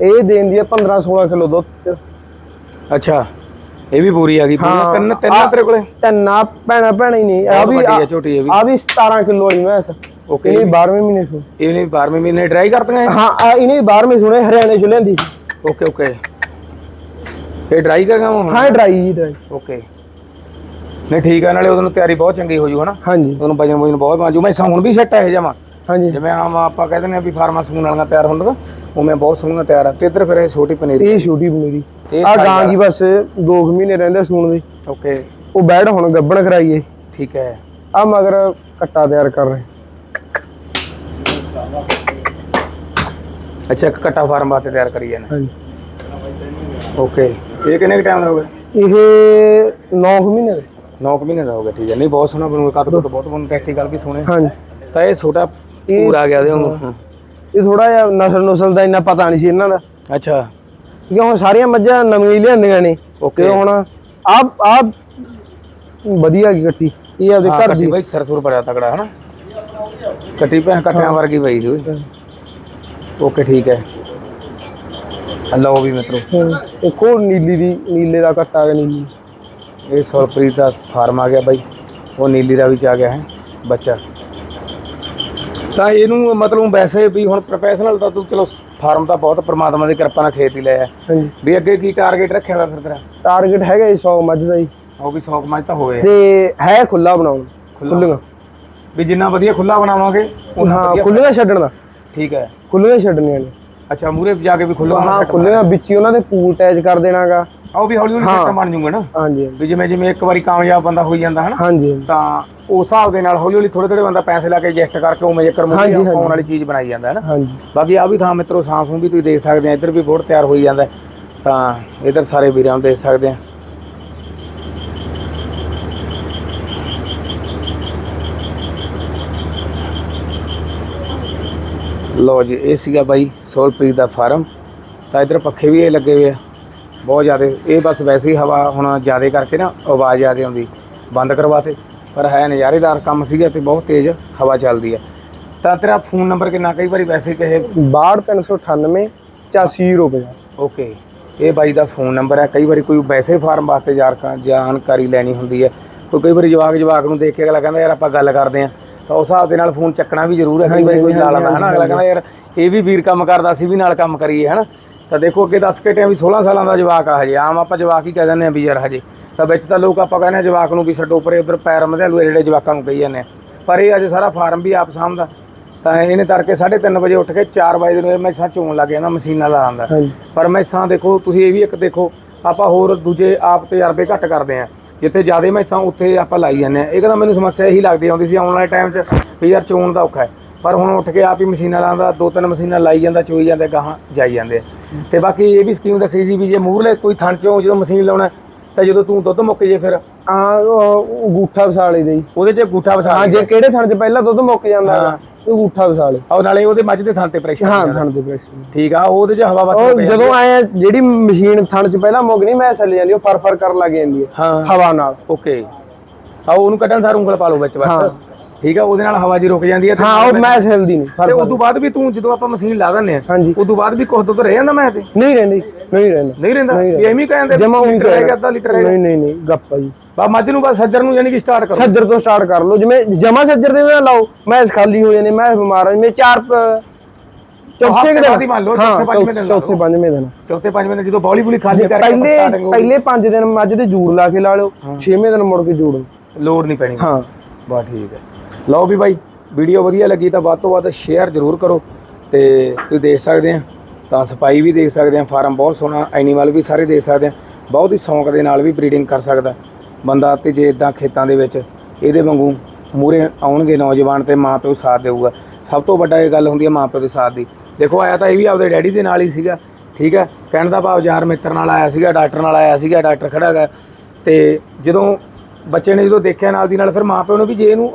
ਇਹ ਦੇਣ ਦੀ 15 16 ਕਿਲੋ ਦੁੱਧ। ਅੱਛਾ। ਇਹ ਵੀ ਪੂਰੀ ਆ ਗਈ ਪੂਰੀਆਂ ਤਿੰਨ ਤਿੰਨ ਆ ਤੇਰੇ ਕੋਲੇ? ਤੰਨਾ ਭੈਣਾ ਭੈਣਾ ਹੀ ਨਹੀਂ। ਆ ਵੀ ਵੱਡੀ ਆ ਛੋਟੀ ਇਹ ਵੀ। ਆ ਵੀ 17 ਕਿਲੋ ਵਾਲੀ ਮੈਸ ਓਕੇ ਇਹ 12ਵੇਂ ਮਹੀਨੇ ਸੂ ਇਹ ਨਹੀਂ 12ਵੇਂ ਮਹੀਨੇ ਡਰਾਈ ਕਰਦੀਆਂ ਇਹ? ਹਾਂ ਆ ਇਹਨੇ 12ਵੇਂ ਸੁਣੇ ਹਰਿਆਣੇ ਚ ਲੈਂਦੀ ਓਕੇ ਓਕੇ ਇਹ ਡਰਾਈ ਕਰਾਂਗਾ ਹੁਣ? ਹਾਂ ਡਰਾਈ ਜੀ ਡਰਾਈ ਓਕੇ ਨਹੀਂ ਠੀਕ ਆ ਨਾਲੇ ਉਹਦੋਂ ਤਿਆਰੀ ਬਹੁਤ ਚੰਗੀ ਹੋ ਜੂ ਹਨਾ? ਹਾਂਜੀ। ਉਹਨੂੰ ਵਜਨ ਵਜਨ ਬਹੁਤ ਬਾਜੂ ਮੈਂ ਹੁਣ ਵੀ ਸੈੱਟ ਹੈ ਜਾਵਾਂ ਹਾਂਜੀ। ਜਿਵੇਂ ਆਮ ਆਪਾਂ ਕਹਿੰਦੇ ਨੇ ਵੀ ਫਾਰਮਾ ਸੂਣ ਵਾਲੀਆਂ ਤਿਆਰ ਹੁੰਦੀਆਂ। ਉਵੇਂ ਬਹੁਤ ਸੋਹਣੀਆਂ ਤਿਆਰ ਆ। ਤੇ ਇੱਧਰ ਫਿਰ ਇਹ ਛੋਟੀ ਪਨੀਰੀ ਇਹ ਛੋਟੀ ਪਨੀਰੀ। ਆ। ਗਾਂ ਕੀ ਬਸ 2 ਮਹੀਨੇ ਰਹਿੰਦੇ ਸੂਣ ਦੇ। ਓਕੇ। ਉਹ ਬੈਡ ਹੁਣ ਗੱਬਣ ਕਰਾਈਏ। ਠੀਕ ਹੈ। ਆ ਮਗਰ ਕੱਟਾ ਤਿਆਰ ਕਰ ਰਹੇ। ਅੱਛਾ ਇੱਕ ਕੱਟਾ ਫਾਰਮ ਵਾਸਤੇ ਤਿਆਰ ਕਰੀ ਜਾਣਾ। ਹਾਂਜੀ। ਓਕੇ। ਇਹ ਕਿੰਨੇ ਟਾਈਮ ਦਾ ਹੋ ਗਿਆ? ਇਹ 9 ਮਹੀਨੇ ਦੇ। 9 ਮਹੀਨੇ ਦਾ ਹੋ ਗਿਆ ਠੀਕ ਹੈ। ਨਹੀਂ ਬਹੁਤ ਸੋਹਣਾ ਬਣੂਗਾ। ਕੱਦ ਕੁੱਦ ਬਹੁਤ ਬਣੂ ਪ੍ਰੈਕਟੀਕਲ ਵੀ ਸੋਹਣੇ ਹਾਂਜੀ। ਤਾਂ ਇਹ ਛੋਟਾ ਪੂਰਾ ਗਿਆ ਉਹਦੇ ਵਾਂਗੂ। ਇਹ ਥੋੜਾ ਜਿਹਾ ਨਸਲ ਨੁਸਲ ਦਾ ਇੰਨਾ ਪਤਾ ਨਹੀਂ ਸੀ ਇਹਨਾਂ ਦਾ। ਅੱਛਾ। ਕਿਉਂਕਿ ਹੁਣ ਸਾਰੀਆਂ ਮੱਝਾਂ ਨਵੀਆਂ ਹੀ ਲਿਆਂਦੀਆਂ ਨੇ। ਓਕੇ ਹੁਣ ਆ ਆ ਵਧੀਆ ਕੀ ਕੱਟੀ। ਇਹ ਆਪਦੇ ਹਾਂ ਘਰ ਦੀ। ਬਾਈ ਸਰਸੁਰ ਬੜਾ ਤਕੜਾ ਹਨਾ? ਕੱਟੀ ਭੈਣ ਕੱਟਿਆਂ ਵਰਗੀ ਪਈ ਸੀ ਓਕੇ ਠੀਕ ਹੈ। ਲਓ ਵੀ ਮਿੱਤਰੋ। ਹਾਂ, ਇੱਕ ਹੋਰ ਨੀਲੀ ਦੀ ਨੀਲੇ ਦਾ ਕੱਟਾ ਆ ਗਿਆ ਨੀਲੀ। ਇਹ ਸੁਰਪ੍ਰੀਤ ਦਾ ਫਾਰਮ ਆ ਗਿਆ ਬਾਈ। ਉਹ ਨੀਲੀ ਰਾਵੀ ਚ ਆ ਗਿਆ ਹੈ ਬੱਚਾ। ਤਾਂ ਇਹਨੂੰ ਮਤਲਬ ਵੈਸੇ ਵੀ ਹੁਣ ਪ੍ਰੋਫੈਸ਼ਨਲ ਤਾਂ ਤੂੰ ਚਲੋ ਫਾਰਮ ਤਾਂ ਬਹੁਤ ਪ੍ਰਮਾਤਮਾ ਦੀ ਕਿਰਪਾ ਨਾਲ ਖੇਤ ਹੀ ਲਿਆ ਹਾਂਜੀ। ਵੀ ਅੱਗੇ ਕੀ ਟਾਰਗੇਟ ਰੱਖਿਆ ਵਾ ਫਿਰ ਤੇਰਾ? ਟਾਰਗੇਟ ਹੈਗਾ ਜੀ 100 ਮੱਝ ਦਾ ਜੀ। ਉਹ ਵੀ 100 ਮੱਝ ਤਾਂ ਆ। ਤੇ ਹੈ ਖੁੱਲਾ ਬਣਾਉਣ ਖੁੱਲੀਆਂ ਵੀ ਜਿੰਨਾ ਵਧੀਆ ਖੁੱਲਾ ਬਣਾਵਾਂਗੇ ਹਾਂ ਖੁੱਲੀਆਂ ਛੱਡਣ ਦਾ। ਠੀਕ ਹੈ। ਖੁੱਲੀਆਂ ਛੱਡਣੀਆਂ ਨੇ। ਅੱਛਾ ਮੂਰੇ ਜਾ ਕੇ ਵੀ ਖੁੱਲਾ ਹਾਂ ਖੁੱਲੀਆਂ ਵਿੱਚ ਹੀ ਉਹਨਾਂ ਦੇ ਪੂਲ ਅਟੈਚ ਕਰ ਦੇਣਾਗਾ। ਉਹ ਵੀ ਹੌਲੀ ਹੌਲੀ ਸਿਸਟਮ ਬਣ ਜੂਗਾ ਨਾ। ਹਾਂਜੀ। ਵੀ ਜਿਵੇਂ ਜਿਵੇਂ ਇੱਕ ਵਾਰੀ ਕਾਮਯਾਬ ਬੰਦਾ ਹੋਈ ਜਾਂਦਾ ਹਨਾ। ਹਾਂਜੀ। ਤਾਂ ਉਸ ਹਿਸਾਬ ਦੇ ਨਾਲ ਹੌਲੀ ਹੌਲੀ ਥੋੜੇ ਥੋੜੇ ਬੰਦਾ ਪੈਸੇ ਲਾ ਕੇ ਐਡਜਸਟ ਕਰਕੇ ਉਵੇਂ ਜੇਕਰ ਹਾਂਜੀ, ਮੂਵੀ ਹਾਂਜੀ। ਵਾਲੀ ਚੀਜ਼ ਬਣਾਈ ਜਾਂਦਾ ਹੈ ਨਾ ਹਾਂਜੀ ਬਾਕੀ ਆ ਵੀ ਥਾਂ ਮਿੱਤਰੋ ਸਾਂਸੂ ਵੀ ਤੁਸੀਂ ਦੇਖ ਸਕਦੇ ਆ ਇੱਧਰ ਵੀ ਬੋਰਡ ਤਿਆਰ ਹੋਈ ਜਾਂਦਾ ਹੈ। ਤਾਂ ਇੱਧਰ ਸਾਰੇ ਵੀਰਾਂ ਨੂੰ ਦੇਖ ਸਕਦੇ ਆ ਲੋ ਜੀ ਇਹ ਸੀਗਾ ਬਾਈ ਸੋਲਪ੍ਰੀਤ ਦਾ ਫਾਰਮ ਤਾਂ ਇੱਧਰ ਪੱਖੇ ਵੀ ਇਹ ਲੱਗੇ ਹੋਏ ਆ ਬਹੁਤ ਜ਼ਿਆਦਾ ਇਹ ਬਸ ਵੈਸੇ ਹੀ ਹਵਾ ਹੁਣ ਜ਼ਿਆਦਾ ਕਰਕੇ ਨਾ ਆਵਾਜ਼ ਜ਼ਿਆਦਾ ਆਉਂਦੀ ਬੰਦ ਕਰਵਾਤੇ ਪਰ ਹੈ ਨਜ਼ਾਰੇਦਾਰ ਕੰਮ ਸੀਗਾ ਤੇ ਬਹੁਤ ਤੇਜ਼ ਹਵਾ ਚੱਲਦੀ ਹੈ ਤਾਂ ਤੇਰਾ ਫੋਨ ਨੰਬਰ ਕਿੰਨਾ? ਕਈ ਵਾਰੀ ਵੈਸੇ ਕਹੇ 62398 84050 ਓਕੇ। ਇਹ ਬਾਈ ਦਾ ਫੋਨ ਨੰਬਰ ਹੈ। ਕਈ ਵਾਰੀ ਕੋਈ ਵੈਸੇ ਫਾਰਮ ਵਾਸਤੇ ਜਾਣਕਾ- ਜਾਣਕਾਰੀ ਲੈਣੀ ਹੁੰਦੀ ਹੈ। ਕੋਈ ਕਈ ਵਾਰੀ ਜਵਾਕ ਜਵਾਕ ਨੂੰ ਦੇਖ ਕੇ ਅਗਲਾ ਕਹਿੰਦਾ ਯਾਰ ਆਪਾਂ ਗੱਲ ਕਰਦੇ ਆ ਤਾਂ ਉਸ ਹਿਸਾਬ ਦੇ ਨਾਲ ਫੋਨ ਚੱਕਣਾ ਵੀ ਜ਼ਰੂਰ ਹੈ। ਕਈ ਵਾਰੀ ਕੋਈ ਲਾ ਲੈਂਦਾ ਹਨਾ? ਅਗਲਾ ਕਹਿੰਦਾ ਯਾਰ ਇਹ ਵੀ ਵੀਰ ਕੰਮ ਕਰਦਾ ਸੀ ਵੀ ਨਾਲ ਕੰਮ ਕਰੀਏ ਹਨਾ? ਤਾਂ ਦੇਖੋ ਅੱਗੇ ਦੱਸ ਕੇ ਟਿਆਂ ਵੀ 16 ਸਾਲਾਂ ਦਾ ਜਵਾਕ ਆ ਹਜੇ। ਆਮ ਆਪਾਂ ਜਵਾਕ ਹੀ ਕਹਿ ਦਿੰਦੇ ਆ ਵੀ ਯਾਰ ਹਜੇ। ਤਾਂ ਵਿੱਚ ਤਾਂ ਲੋਕ ਆਪਾਂ ਕਹਿੰਦੇ ਆ ਜਵਾਕ ਨੂੰ ਵੀ ਛੱਡੋ ਪਰੇ ਉਧਰ ਪੈਰ ਮਧਿਆਲੂ ਜਿਹੜੇ ਜਵਾਕਾਂ ਨੂੰ ਕਹੀ ਜਾਂਦੇ ਆ। ਪਰ ਇਹ ਅੱਜ ਸਾਰਾ ਫਾਰਮ ਵੀ ਆਪ ਸਾਂਭਦਾ। ਤਾਂ ਇਹਨੇ ਤੜਕੇ 3:30 ਵਜੇ ਉੱਠ ਕੇ 4 ਵਜੇ ਨੂੰ ਇਹ ਮੈਸਾਂ ਚੋਣ ਲੱਗ ਜਾਂਦਾ ਮਸ਼ੀਨਾਂ ਲਾ ਆਂਦਾ ਪਰ ਮੈਸਾਂ ਦੇਖੋ ਤੁਸੀਂ ਇਹ ਵੀ ਇੱਕ ਦੇਖੋ ਆਪਾਂ ਹੋਰ ਦੂਜੇ ਆਪ ਤਜਰਬੇ ਘੱਟ ਕਰਦੇ ਆ ਜਿੱਥੇ ਜ਼ਿਆਦਾ ਮੈਸਾਂ ਉੱਥੇ ਆਪਾਂ ਲਾਈ ਜਾਂਦੇ ਆ ਇਹ ਕਹਿੰਦਾ ਮੈਨੂੰ ਸਮੱਸਿਆ ਇਹੀ ਲੱਗਦੀ ਆਉਂਦੀ ਸੀ ਆਉਣ ਵਾਲੇ ਟਾਈਮ 'ਚ ਵੀ ਯਾਰ ਚੋਣ ਦਾ ਔਖਾ ਹੈ। ਪਰ ਹੁਣ ਉੱਠ ਕੇ ਆਪ ਹੀ ਮਸ਼ੀਨਾਂ ਲਾਉਂਦਾ ਦੋ ਤਿੰਨ ਮਸ਼ੀਨਾਂ ਲਾਈ ਜਾਂਦਾ ਚੋਈ ਜਾਂਦੇ ਗਾਹਾਂ ਜਾਈ ਜਾਂਦੇ ਤੇ ਬਾਕੀ ਇਹ ਵੀ ਸਕੀਮ ਦੱਸੀ ਸੀ ਵੀ ਜੇ ਮੂਹਰਲੇ ਕੋਈ ਥਣ ਚੋਂ ਜਦੋਂ ਮਸ਼ੀਨ ਲਾਉਣਾ ਤਾਂ ਜਦੋਂ ਤੂੰ ਦੁੱਧ ਮੁੱਕ ਜੇ ਫਿਰ। ਆ ਉਹ ਗੂਠਾ ਵਸਾਲੇ ਦੇ ਉਹਦੇ 'ਚ ਗੂਠਾ ਵਸਾ ਹਾਂ ਜੇ ਕਿਹੜੇ ਥਣ 'ਚ ਪਹਿਲਾਂ ਦੁੱਧ ਮੁੱਕ ਜਾਂਦਾ ਹੈਗਾ, ਉਹ ਗੂਠਾ ਵਸਾਲੇ ਉਹ ਨਾਲੇ ਉਹਦੇ ਮੱਝ ਦੇ ਥਣ ਤੇ ਪ੍ਰੈਸ਼ਰ ਹਾਂ ਥਣ ਦੇ ਪ੍ਰੈਸ ਠੀਕ ਆ ਉਹਦੇ 'ਚ ਹਵਾ ਉਹ ਜਦੋਂ ਆਏ ਜਿਹੜੀ ਮਸ਼ੀਨ ਥਣ 'ਚ ਪਹਿਲਾਂ ਮੁੱਕ ਨਹੀਂ ਮੈਂ ਚੱਲ ਜਾਂਦੀ ਉਹ ਫਰ ਫਰ ਕਰਨ ਲੱਗ ਜਾਂਦੀ ਹੈ ਹਾਂ। ਹਵਾ ਨਾਲ। ਓਕੇ। ਆ ਉਹਨੂੰ ਕੱਢਣ ਸਾਰ ਉਂਗਲ ਪਾ ਲਓ ਵਿੱਚ ਬਸ। ਠੀਕ ਆ ਉਹਦੇ ਨਾਲ ਹਵਾ ਜੀ ਰੁਕ ਜਾਂਦੀ ਹੈ ਤੇ ਹਾਂ ਉਹ ਮੈਂ ਚੱਲਦੀ ਨਹੀਂ ਤੇ ਉਸ ਤੋਂ ਬਾਅਦ ਵੀ ਤੂੰ ਜਦੋਂ ਆਪਾਂ ਮਸ਼ੀਨ ਲਾ ਦਿੰਦੇ ਆ ਹਾਂਜੀ। ਉਸ ਤੋਂ ਬਾਅਦ ਵੀ ਕੁਝ ਦੁੱਧ ਰਹਿ ਜਾਂਦਾ ਮੈਂ ਤੇ? ਨਹੀਂ ਰਹਿੰਦੀ ਨਹੀਂ ਰਹਿੰਦਾ। ਨਹੀਂ ਰਹਿੰਦਾ? ਵੀ ਐਵੇਂ ਹੀ ਕਹਿੰਦੇ ਜਮਾ ਉਹੀ ਗਿਆ ਅੱਧਾ ਲੀਟਰ ਨਹੀਂ ਨਹੀਂ ਨਹੀਂ ਗੱਪਾ ਜੀ। ਬਾ ਮੱਝ ਨੂੰ ਬਸ ਸੱਜਰ ਨੂੰ ਯਾਨੀ ਕਿ ਸਟਾਰਟ ਕਰੋ। ਸੱਜਰ ਤੋਂ ਸਟਾਰਟ ਕਰ ਲਓ। ਜਿਵੇਂ ਜਮਾ ਸੱਜਰ ਦੇ ਨਾਲ ਲਾਓ। ਮੈਂ ਖਾਲੀ ਹੋ ਜਾਣੇ ਮੈਂ ਬਿਮਾਰ ਹਾਂ ਮੈਂ ਚਾਰ ਚੌਥੇ ਹਫ਼ਤੇ ਕੁ ਬਾਅਦ ਹੀ ਮੰਨ ਲਓ, ਚੌਥੇ ਪੰਜਵੇਂ ਦਿਨ ਚੌਥੇ ਪੰਜਵੇਂ ਦਿਨ। ਚੌਥੇ ਪੰਜਵੇਂ ਦਿਨ ਜਦੋਂ ਬੌਲੀ ਬੁਲੀ ਖਾਲੀ ਕਰਕੇ ਪਹਿਲੇ ਪਹਿਲੇ 5 ਦਿਨ ਮੱਝ ਦੇ ਜੂੜ ਲਾ ਕੇ ਲਾ ਲਿਓ। 6ਵੇਂ ਦਿਨ ਮੁੜ ਕੇ ਜੂੜ ਲੋੜ ਨਹੀਂ ਪੈਣੀ। ਹਾਂ। ਬਾ ਠੀਕ ਹੈ। ਲਓ ਵੀ ਬਾਈ ਵੀਡੀਓ ਵਧੀਆ ਲੱਗੀ ਤਾਂ ਵੱਧ ਤੋਂ ਵੱਧ ਸ਼ੇਅਰ ਜ਼ਰੂਰ ਕਰੋ ਤੇ ਤੁਸੀਂ ਦੇਖ ਸਕਦੇ ਆ, ਤਾਂ ਸਪਾਈ ਵੀ ਦੇਖ ਸਕਦੇ ਆ, ਫਾਰਮ ਬਹੁਤ ਸੋਹਣਾ ਐਨੀਮਲ ਵੀ ਸਾਰੇ ਦੇਖ ਸਕਦੇ ਆ, ਬਹੁਤ ਹੀ ਸ਼ੌਂਕ ਦੇ ਨਾਲ ਵੀ ਬਰੀਡਿੰਗ ਕਰ ਸਕਦਾ। ਬੰਦਾ ਤੇ ਜੇ ਇਦਾਂ ਖੇਤਾਂ ਦੇ ਵਿੱਚ ਇਹਦੇ ਵਾਂਗੂ ਮੂਰੇ ਆਉਣਗੇ ਨੌਜਵਾਨ ਤੇ ਮਾਂ ਪਿਓ ਸਾਥ ਦੇਊਗਾ। ਸਭ ਤੋਂ ਵੱਡਾ ਇਹ ਗੱਲ ਹੁੰਦੀ ਹੈ ਮਾਂ ਪਿਓ ਦੇ ਸਾਥ ਦੀ। ਦੇਖੋ, ਆਇਆ ਤਾਂ ਇਹ ਵੀ ਆਪਦੇ ਡੈਡੀ ਦੇ ਨਾਲ ਹੀ ਸੀਗਾ, ਠੀਕ ਹੈ ਕਹਿਣ ਦਾ ਭਾਵ ਯਾਰ ਮਿੱਤਰ ਨਾਲ ਆਇਆ ਸੀਗਾ, ਡਾਕਟਰ ਨਾਲ ਆਇਆ ਸੀਗਾ, ਡਾਕਟਰ ਖੜਾ ਹੈਗਾ। ਤੇ ਜਦੋਂ ਬੱਚੇ ਨੇ ਜਦੋਂ ਦੇਖਿਆ ਨਾਲ ਦੀ ਨਾਲ ਫਿਰ ਮਾਪਿਓ ਨੇ ਵੀ ਜੇ ਇਹਨੂੰ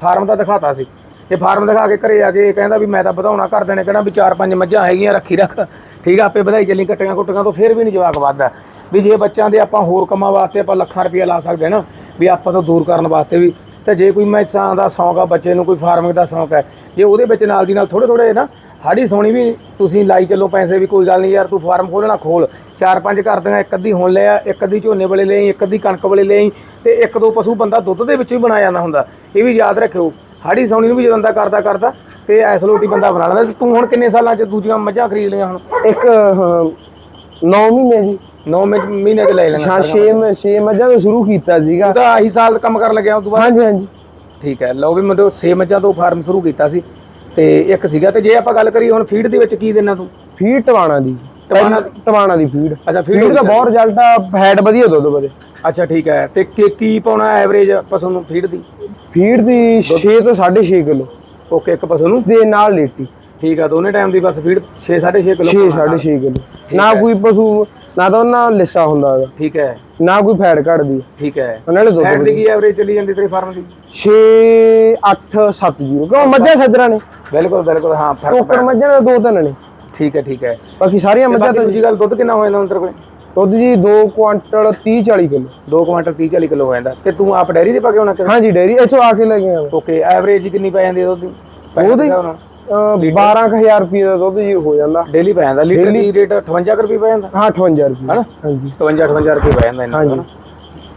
ਫਾਰਮ ਦਾ ਦਿਖਾਤਾ ਸੀ। ਇਹ ਫਾਰਮ ਦਿਖਾ ਕੇ ਘਰੇ ਆ ਕੇ ਇਹ ਕਹਿੰਦਾ ਵੀ ਮੈਂ ਤਾਂ ਵਧਾਉਣਾ ਘਰਦਿਆਂ ਨੇ ਕਹਿਣਾ ਵੀ ਚਾਰ ਪੰਜ ਮੱਝਾਂ ਹੈਗੀਆਂ, ਰੱਖੀ ਰੱਖ। ਠੀਕ ਆ, ਆਪੇ ਵਧਾਈ ਚੱਲੀ, ਕੱਟੀਆਂ ਕੁੱਟੀਆਂ ਤੋਂ ਫਿਰ ਵੀ ਨਹੀਂ ਜਵਾਕ ਵੱਧਦਾ। ਵੀ ਜੇ ਬੱਚਿਆਂ ਦੇ ਆਪਾਂ ਹੋਰ ਕੰਮਾਂ ਵਾਸਤੇ ਆਪਾਂ ਲੱਖਾਂ ਰੁਪਏ ਲਾ ਸਕਦੇ ਹਾਂ ਨਾ, ਵੀ ਆਪਾਂ ਤੋਂ ਦੂਰ ਕਰਨ ਵਾਸਤੇ ਵੀ। ਤੇ ਜੇ ਕੋਈ ਮੈਸਾਂ ਦਾ ਸ਼ੌਂਕ ਆ, ਬੱਚੇ ਨੂੰ ਕੋਈ ਫਾਰਮਿੰਗ ਦਾ ਸ਼ੌਂਕ ਹੈ, ਜੇ ਉਹਦੇ ਵਿੱਚ ਨਾਲ ਦੀ ਨਾਲ ਥੋੜੇ ਥੋੜੇ ਨਾ ਹਾੜੀ ਸੋਣੀ ਵੀ ਤੁਸੀਂ ਲਾਈ ਚੱਲੋ ਪੈਸੇ ਵੀ ਕੋਈ ਗੱਲ ਨਹੀਂ ਯਾਰ ਤੂੰ ਫਾਰਮ ਖੋਲਣਾ ਖੋਲ ਚਾਰ ਪੰਜ ਕਰ ਦਿਆਂ ਇੱਕ ਅੱਧੀ ਹੁਣ ਲਿਆ ਇੱਕ ਅੱਧੀ ਝੋਨੇ ਵਾਲੇ ਲਈ ਇੱਕ ਅੱਧੀ ਕਣਕ ਵਾਲੇ ਲਈ ਤੇ ਇੱਕ ਦੋ ਪਸ਼ੂ ਬੰਦਾ ਦੁੱਧ ਦੇ ਵਿੱਚੋਂ ਹੀ ਬਣਾ ਜਾਂਦਾ ਹੁੰਦਾ। ਇਹ ਵੀ ਯਾਦ ਰੱਖਿਓ ਹਾੜੀ ਸੋਣੀ ਨੂੰ ਵੀ ਜਦੋਂ ਬੰਦਾ ਕਰਦਾ ਕਰਦਾ ਤੇ ਐਸਲੋਟੀ ਬੰਦਾ ਬਣਾ ਲੈਂਦਾ। ਤੇ ਹੁਣ ਕਿੰਨੇ ਸਾਲਾਂ ਚ ਦੂਜੀਆਂ ਮੱਝਾਂ ਖਰੀਦ ਲਈਆਂ ਹੁਣ? ਇੱਕ 9 ਮਹੀਨੇ ਜੀ। 9 ਮਹੀਨੇ ਚ ਲੈ ਲਈਆਂ ਹਾਂ 6 6 ਮੱਝਾਂ ਤੋਂ ਸ਼ੁਰੂ ਕੀਤਾ ਸੀਗਾ। ਤੂੰ ਆਹੀ ਸਾਲ ਕੰਮ ਕਰਨ ਲੱਗਿਆ ਉਸ ਤੋਂ ਬਾਅਦ? ਹਾਂਜੀ ਹਾਂਜੀ। ਠੀਕ ਹੈ ਲਓ ਵੀ ਮਤਲਬ 6 ਮੱਝਾਂ ਤੋਂ ਫਾਰਮ ਸ਼ੁਰੂ ਕੀਤਾ ਸੀ। ਤੇ ਇੱਕ ਸੀਗਾ ਤੇ ਜੇ ਆਪਾਂ ਗੱਲ ਕਰੀਏ ਹੁਣ ਫੀਡ ਦੇ ਵਿੱਚ ਕੀ ਦੇਣਾ ਤੂੰ? ਫੀਡ ਟਵਾਣਾ ਦੀ। ਟਵਾਣਾ ਟਵਾਣਾ ਦੀ? ਫੀਡ ਅੱਛਾ ਫੀਡ ਦਾ ਬਹੁਤ ਰਿਜ਼ਲਟ ਆ ਫੈਟ ਵਧੀਆ ਦੁੱਧ ਬਦੇ ਅੱਛਾ ਠੀਕ ਹੈ। ਤੇ ਕੀ ਕੀ ਪਾਉਣਾ ਐਵਰੇਜ ਪਸ਼ੂ ਨੂੰ ਫੀਡ ਦੀ? ਫੀਡ ਦੀ 6 ਤੋਂ 6.5 ਕਿਲੋ। ਓਕੇ ਇੱਕ ਪਸ਼ੂ ਨੂੰ? ਦੇ ਨਾਲ ਲੀਟੀ ਠੀਕ ਆ ਦੋਨੇ ਟਾਈਮ ਦੀ ਬਸ ਫੀਡ 6 6.5 ਕਿਲੋ 6 6.5 ਕਿਲੋ। ਨਾ ਕੋਈ ਪਸ਼ੂ ਨਾ ਤਾਂ ਉਹਨਾਂ ਲਿੱਸਾ ਹੁੰਦਾ ਹੈਗਾ। ਠੀਕ ਹੈ। ਨਾ ਕੋਈ ਫੈਟ ਘਟਦੀ। ਠੀਕ ਹੈ। ਉਹਨਾਂ ਨੇ ਦੁੱਧ ਫੈਟ ਦੀ ਕੀ ਐਵਰੇਜ ਚੱਲੀ ਜਾਂਦੀ ਤੇਰੇ ਫਾਰਮ ਦੀ? 6 8 7 0 ਕਿਉਂ ਮੱਝਾਂ ਸੱਜਰਾਂ ਨੇ। ਬਿਲਕੁਲ ਬਿਲਕੁਲ ਹਾਂ ਫ਼ਰਕ ਟੋਕਰ ਮੱਝਾਂ ਦੇ ਦੋ ਤਿੰਨ ਨੇ। ਠੀਕ ਹੈ ਠੀਕ ਹੈ। ਬਾਕੀ ਸਾਰੀਆਂ ਮੱਝਾਂ ਬਾਕੀ ਦੂਜੀ ਗੱਲ ਦੁੱਧ ਕਿੰਨਾ ਹੋ ਜਾਂਦਾ ਤੇਰੇ ਕੋਲੇ? ਦੁੱਧ ਜੀ 2 ਕੁਆਂਟਲ 30 40 ਕਿਲੋ। 2 ਕੁਇੰਟਲ 30 40 ਕਿਲੋ ਹੋ ਜਾਂਦਾ। ਤੇ ਤੂੰ ਆਪ ਡੈਰੀ ਦੇ ਪਾ ਕੇ ਆਉਣਾ ਹਾਂਜੀ ਡੇਰੀ ਇੱਥੋਂ ਆ ਕੇ ਲੈ ਕੇ ਆਵਾਂ ਓਕੇ ਐਵਰੇਜ ਕਿੰਨੀ ਪੈ ਜਾਂਦੀ ਦੁੱਧ ਦੀ? ਉਹਦੀ? 12000 ਰੁਪਏ ਦਾ ਦੁੱਧ ਜੀ ਹੋ ਜਾਂਦਾ। ਡੇਲੀ ਪੈ ਜਾਂਦਾ ਲੀਟਰ ਦੀ ਰੇਟ 58 ਕੁ ਰੁਪਏ ਪੈ ਜਾਂਦਾ। ਹਾਂ 58 ਰੁਪਏ। ਹਨਾ? ਹਾਂਜੀ। 57 58 ਰੁਪਏ ਪੈ ਜਾਂਦਾ ਇਹਨਾਂ ਦਾ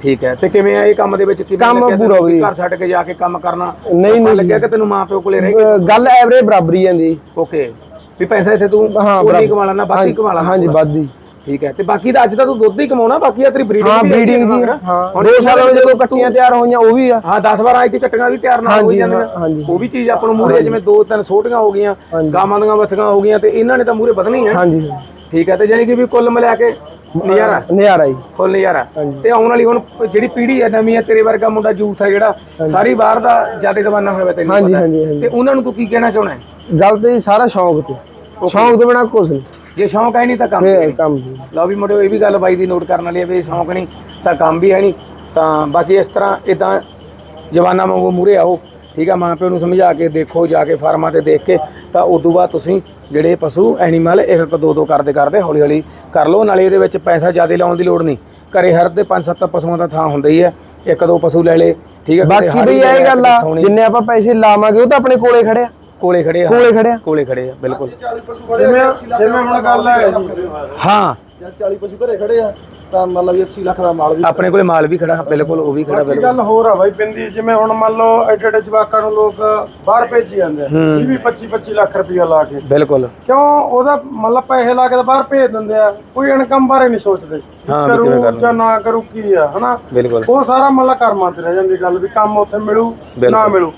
ਠੀਕ ਹੈ ਤੇ ਕਿਵੇਂ ਆ ਇਹ ਕੰਮ ਦੇ ਵਿੱਚ ਕਿਵੇਂ ਕੰਮ ਪੂਰਾ? ਵਧੀਆ। ਘਰ ਛੱਡ ਕੇ ਜਾ ਕੇ ਕੰਮ ਕਰਨਾ ਨਹੀਂ ਨਹੀਂ ਲੱਗਿਆ ਕਿ ਤੈਨੂੰ ਮਾਂ ਪਿਓ ਕੋਲੇ ਰਹਿ ਅਹ ਗੱਲ ਐਵਰੇਜ ਬਰਾਬਰੀ ਜਾਂਦੀ ਓਕੇ। ਵੀ ਪੈਸਾ ਇੱਥੇ ਤੂੰ ਹਾਂ, ਬਰਾਬਰ। ਕਮਾ ਲੈਣਾ ਬਾਕੀ ਕਮਾ ਲੈਣਾ ਹਾਂਜੀ ਵੱਧਦੀ ਠੀਕ ਹੈ। ਤੇ ਬਾਕੀ ਤਾਂ ਅੱਜ ਤਾਂ ਤੂੰ ਦੁੱਧ ਹੀ ਕਮਾਉਣਾ ਬਾਕੀ ਆ ਤੇਰੀ ਬਰੀਡਿੰਗ ਹਾਂ ਬਰੀਡਿੰਗ ਜੀ ਹਾਂ। ਦੋ ਸਾਲਾਂ ਵਿੱਚ ਜਦੋਂ ਕੱਟੀਆਂ ਤਿਆਰ ਹੋਈਆਂ ਉਹ ਵੀ ਆ। ਹਾਂ 10 12 ਇੱਥੇ ਕੱਟੀਆਂ ਵੀ ਤਿਆਰ ਨਾਲ ਹੋ ਜਾਂਦੀਆਂ। ਉਹ ਵੀ ਚੀਜ਼ ਆਪਾਂ ਨੂੰ ਮੂਰੇ ਜਿਵੇਂ ਦੋ ਤਿੰਨ ਛੋਟੀਆਂ ਹੋ ਗਈਆਂ ਗਾਵਾਂ ਦੀਆਂ ਬੱਚੀਆਂ ਹੋ ਗਈਆਂ ਤੇ ਇਹਨਾਂ ਨੇ ਤਾਂ ਮੂਰੇ ਵਧਣੀ ਹੈ ਹਾਂਜੀ। ਠੀਕ ਹੈ ਤੇ ਜਾਨੀ ਕਿ ਵੀ ਕੁੱਲ ਮਿਲਾ ਕੇ ਨਜ਼ਾਰਾ। ਨਜ਼ਾਰਾ ਜੀ ਫੁੱਲ ਨਜ਼ਾਰਾ। ਤੇ ਆਉਣ ਵਾਲੀ ਹੁਣ ਜਿਹੜੀ ਪੀੜ੍ਹੀ ਹੈ ਨਵੀਂ ਹੈ ਤੇਰੇ ਵਰਗਾ ਮੁੰਡਾ ਯੂਥ ਹੈ ਜਿਹੜਾ ਸਾਰੀ ਬਾਹਰ ਦਾ ਜ਼ਿਆਦਾ ਦਵਾਨਾ ਹੋਇਆ ਤੈਨੂੰ ਪਤਾ। ਹੈ। ਹਾਂਜੀ ਹਾਂਜੀ। ਤੇ ਉਹਨਾਂ ਨੂੰ ਤੂੰ ਕੀ ਕਹਿਣਾ ਚਾਹੁੰਦਾ ਹੈ? ਗੱਲ ਤੇ ਸਾਰਾ ਸ਼ੌਂਕ ਤੇ। ਸ਼ੌਂਕ ਤੋਂ ਬਿਨਾ ਕੁਝ ਨਹੀਂ। ਜੇ ਸ਼ੌਂਕ ਹੈ ਨਹੀਂ ਤਾਂ ਕੰਮ ਫੇਰ ਕੰਮ ਜੀ। ਲਓ ਵੀ ਮੁੰਡਿਓ ਇਹ ਵੀ ਗੱਲ ਬਾਈ ਦੀ ਨੋਟ ਕਰਨ ਵਾਲੀ ਹੈ ਵੀ ਸ਼ੌਂਕ ਨਹੀਂ ਤਾਂ ਕੰਮ ਵੀ ਹੈ ਨਹੀਂ। ਤਾਂ ਬਾਕੀ ਇਸ ਤਰ੍ਹਾਂ ਇਦਾਂ ਜਵਾਨਾਂ ਵਾਂਗੂ ਮੂਰੇ ਆਓ ਠੀਕ ਆ ਮਾਂ ਪਿਓ ਨੂੰ ਸਮਝਾ ਕੇ ਦੇਖੋ ਜਾ ਕੇ ਫਾਰਮਾਂ ਤੇ ਦੇਖ ਕੇ ਤਾਂ ਉਦੋਂ ਬਾਅਦ ਤੁਸੀਂ ਜਿਹੜੇ ਪਸ਼ੂ ਐਨੀਮਲ ਇੱਕ ਇੱਕ ਦੋ ਦੋ ਕਰਦੇ ਕਰਦੇ ਹੌਲੀ ਹੌਲੀ ਕਰ ਲਓ। ਨਾਲੇ ਇਹਦੇ ਵਿੱਚ ਪੈਸਾ ਜ਼ਿਆਦਾ ਲਾਉਣ ਦੀ ਲੋੜ ਨਹੀਂ। ਘਰੇ ਹਰ ਦੇ ਪੰਜ ਸੱਤ ਪਸ਼ੂਆਂ ਦਾ ਥਾਂ ਹੁੰਦਾ ਹੀ ਹੈ। ਇੱਕ ਦੋ ਪਸ਼ੂ ਲੈ ਲੇ ਠੀਕ ਕਿਤੇ ਬਾਕੀ ਹਾੜੀ ਬਈ ਲੈ ਇਹ ਲਿਆ, ਗੱਲ ਆ ਸੌਣੀ। ਜਿੰਨੇ ਆਪਾਂ ਪੈਸੇ ਲਾਵਾਂਗੇ ਉਹ ਤਾਂ ਆਪਣੇ ਕੋਲੇ ਖੜਿਆ ਕੋਲੇ ਖੜੇ ਆ। ਕੋਲੇ ਖੜਿਆ ਕੋਲੇ ਖੜੇ ਆ ਬਿਲਕੁਲ। ਜਿਵੇਂ ਜਿਵੇਂ ਹੁਣ ਗੱਲ ਹੈ। ਜੀ ਹਾਂ। ਜਾਂ 40 ਪਸ਼ੂ ਘਰੇ ਖੜੇ ਆ ਤਾਂ ਮਤਲਬ ਵੀ 80 ਲੱਖ ਦਾ ਮਾਲ ਵੀ ਆਪਣੇ ਕੋਲੇ ਮਾਲ ਵੀ ਖੜਾ ਬਿਲਕੁਲ ਉਹ ਵੀ ਖੜਾ ਬਿਲਕੁਲ। ਗੱਲ ਹੋਰ ਆ ਬਾਈ ਬਿੰਦੀ ਜਿਵੇਂ ਹੁਣ ਮੰਨ ਲਓ ਐਡੇ ਐਡੇ ਜਵਾਕਾਂ ਨੂੰ ਲੋਕ ਬਾਹਰ ਭੇਜੀ ਜਾਂਦੇ ਆ 20 25 25 ਲੱਖ ਰੁਪਇਆ ਲਾ ਕੇ। ਬਿਲਕੁਲ। ਕਿਉਂ? ਉਹਦਾ ਮਤਲਬ ਪੈਸੇ ਲਾ ਕੇ ਬਾਹਰ ਭੇਜ ਦਿੰਦੇ ਆ ਕੋਈ ਇਨਕਮ ਬਾਰੇ ਨਹੀਂ ਸੋਚਦੇ। ਕਰੂ। ਜਾਂ ਨਾ ਕਰੂ ਕੀ ਆ ਹਨਾ? ਬਿਲਕੁਲ। ਉਹ ਸਾਰਾ ਮਤਲਬ ਕਰਮਾਂ ਤੇ ਰਹਿ ਜਾਂਦੀ ਗੱਲ ਵੀ ਕੰਮ ਉੱਥੇ ਮਿਲੂ ਨਾ। ਮਿਲੂ।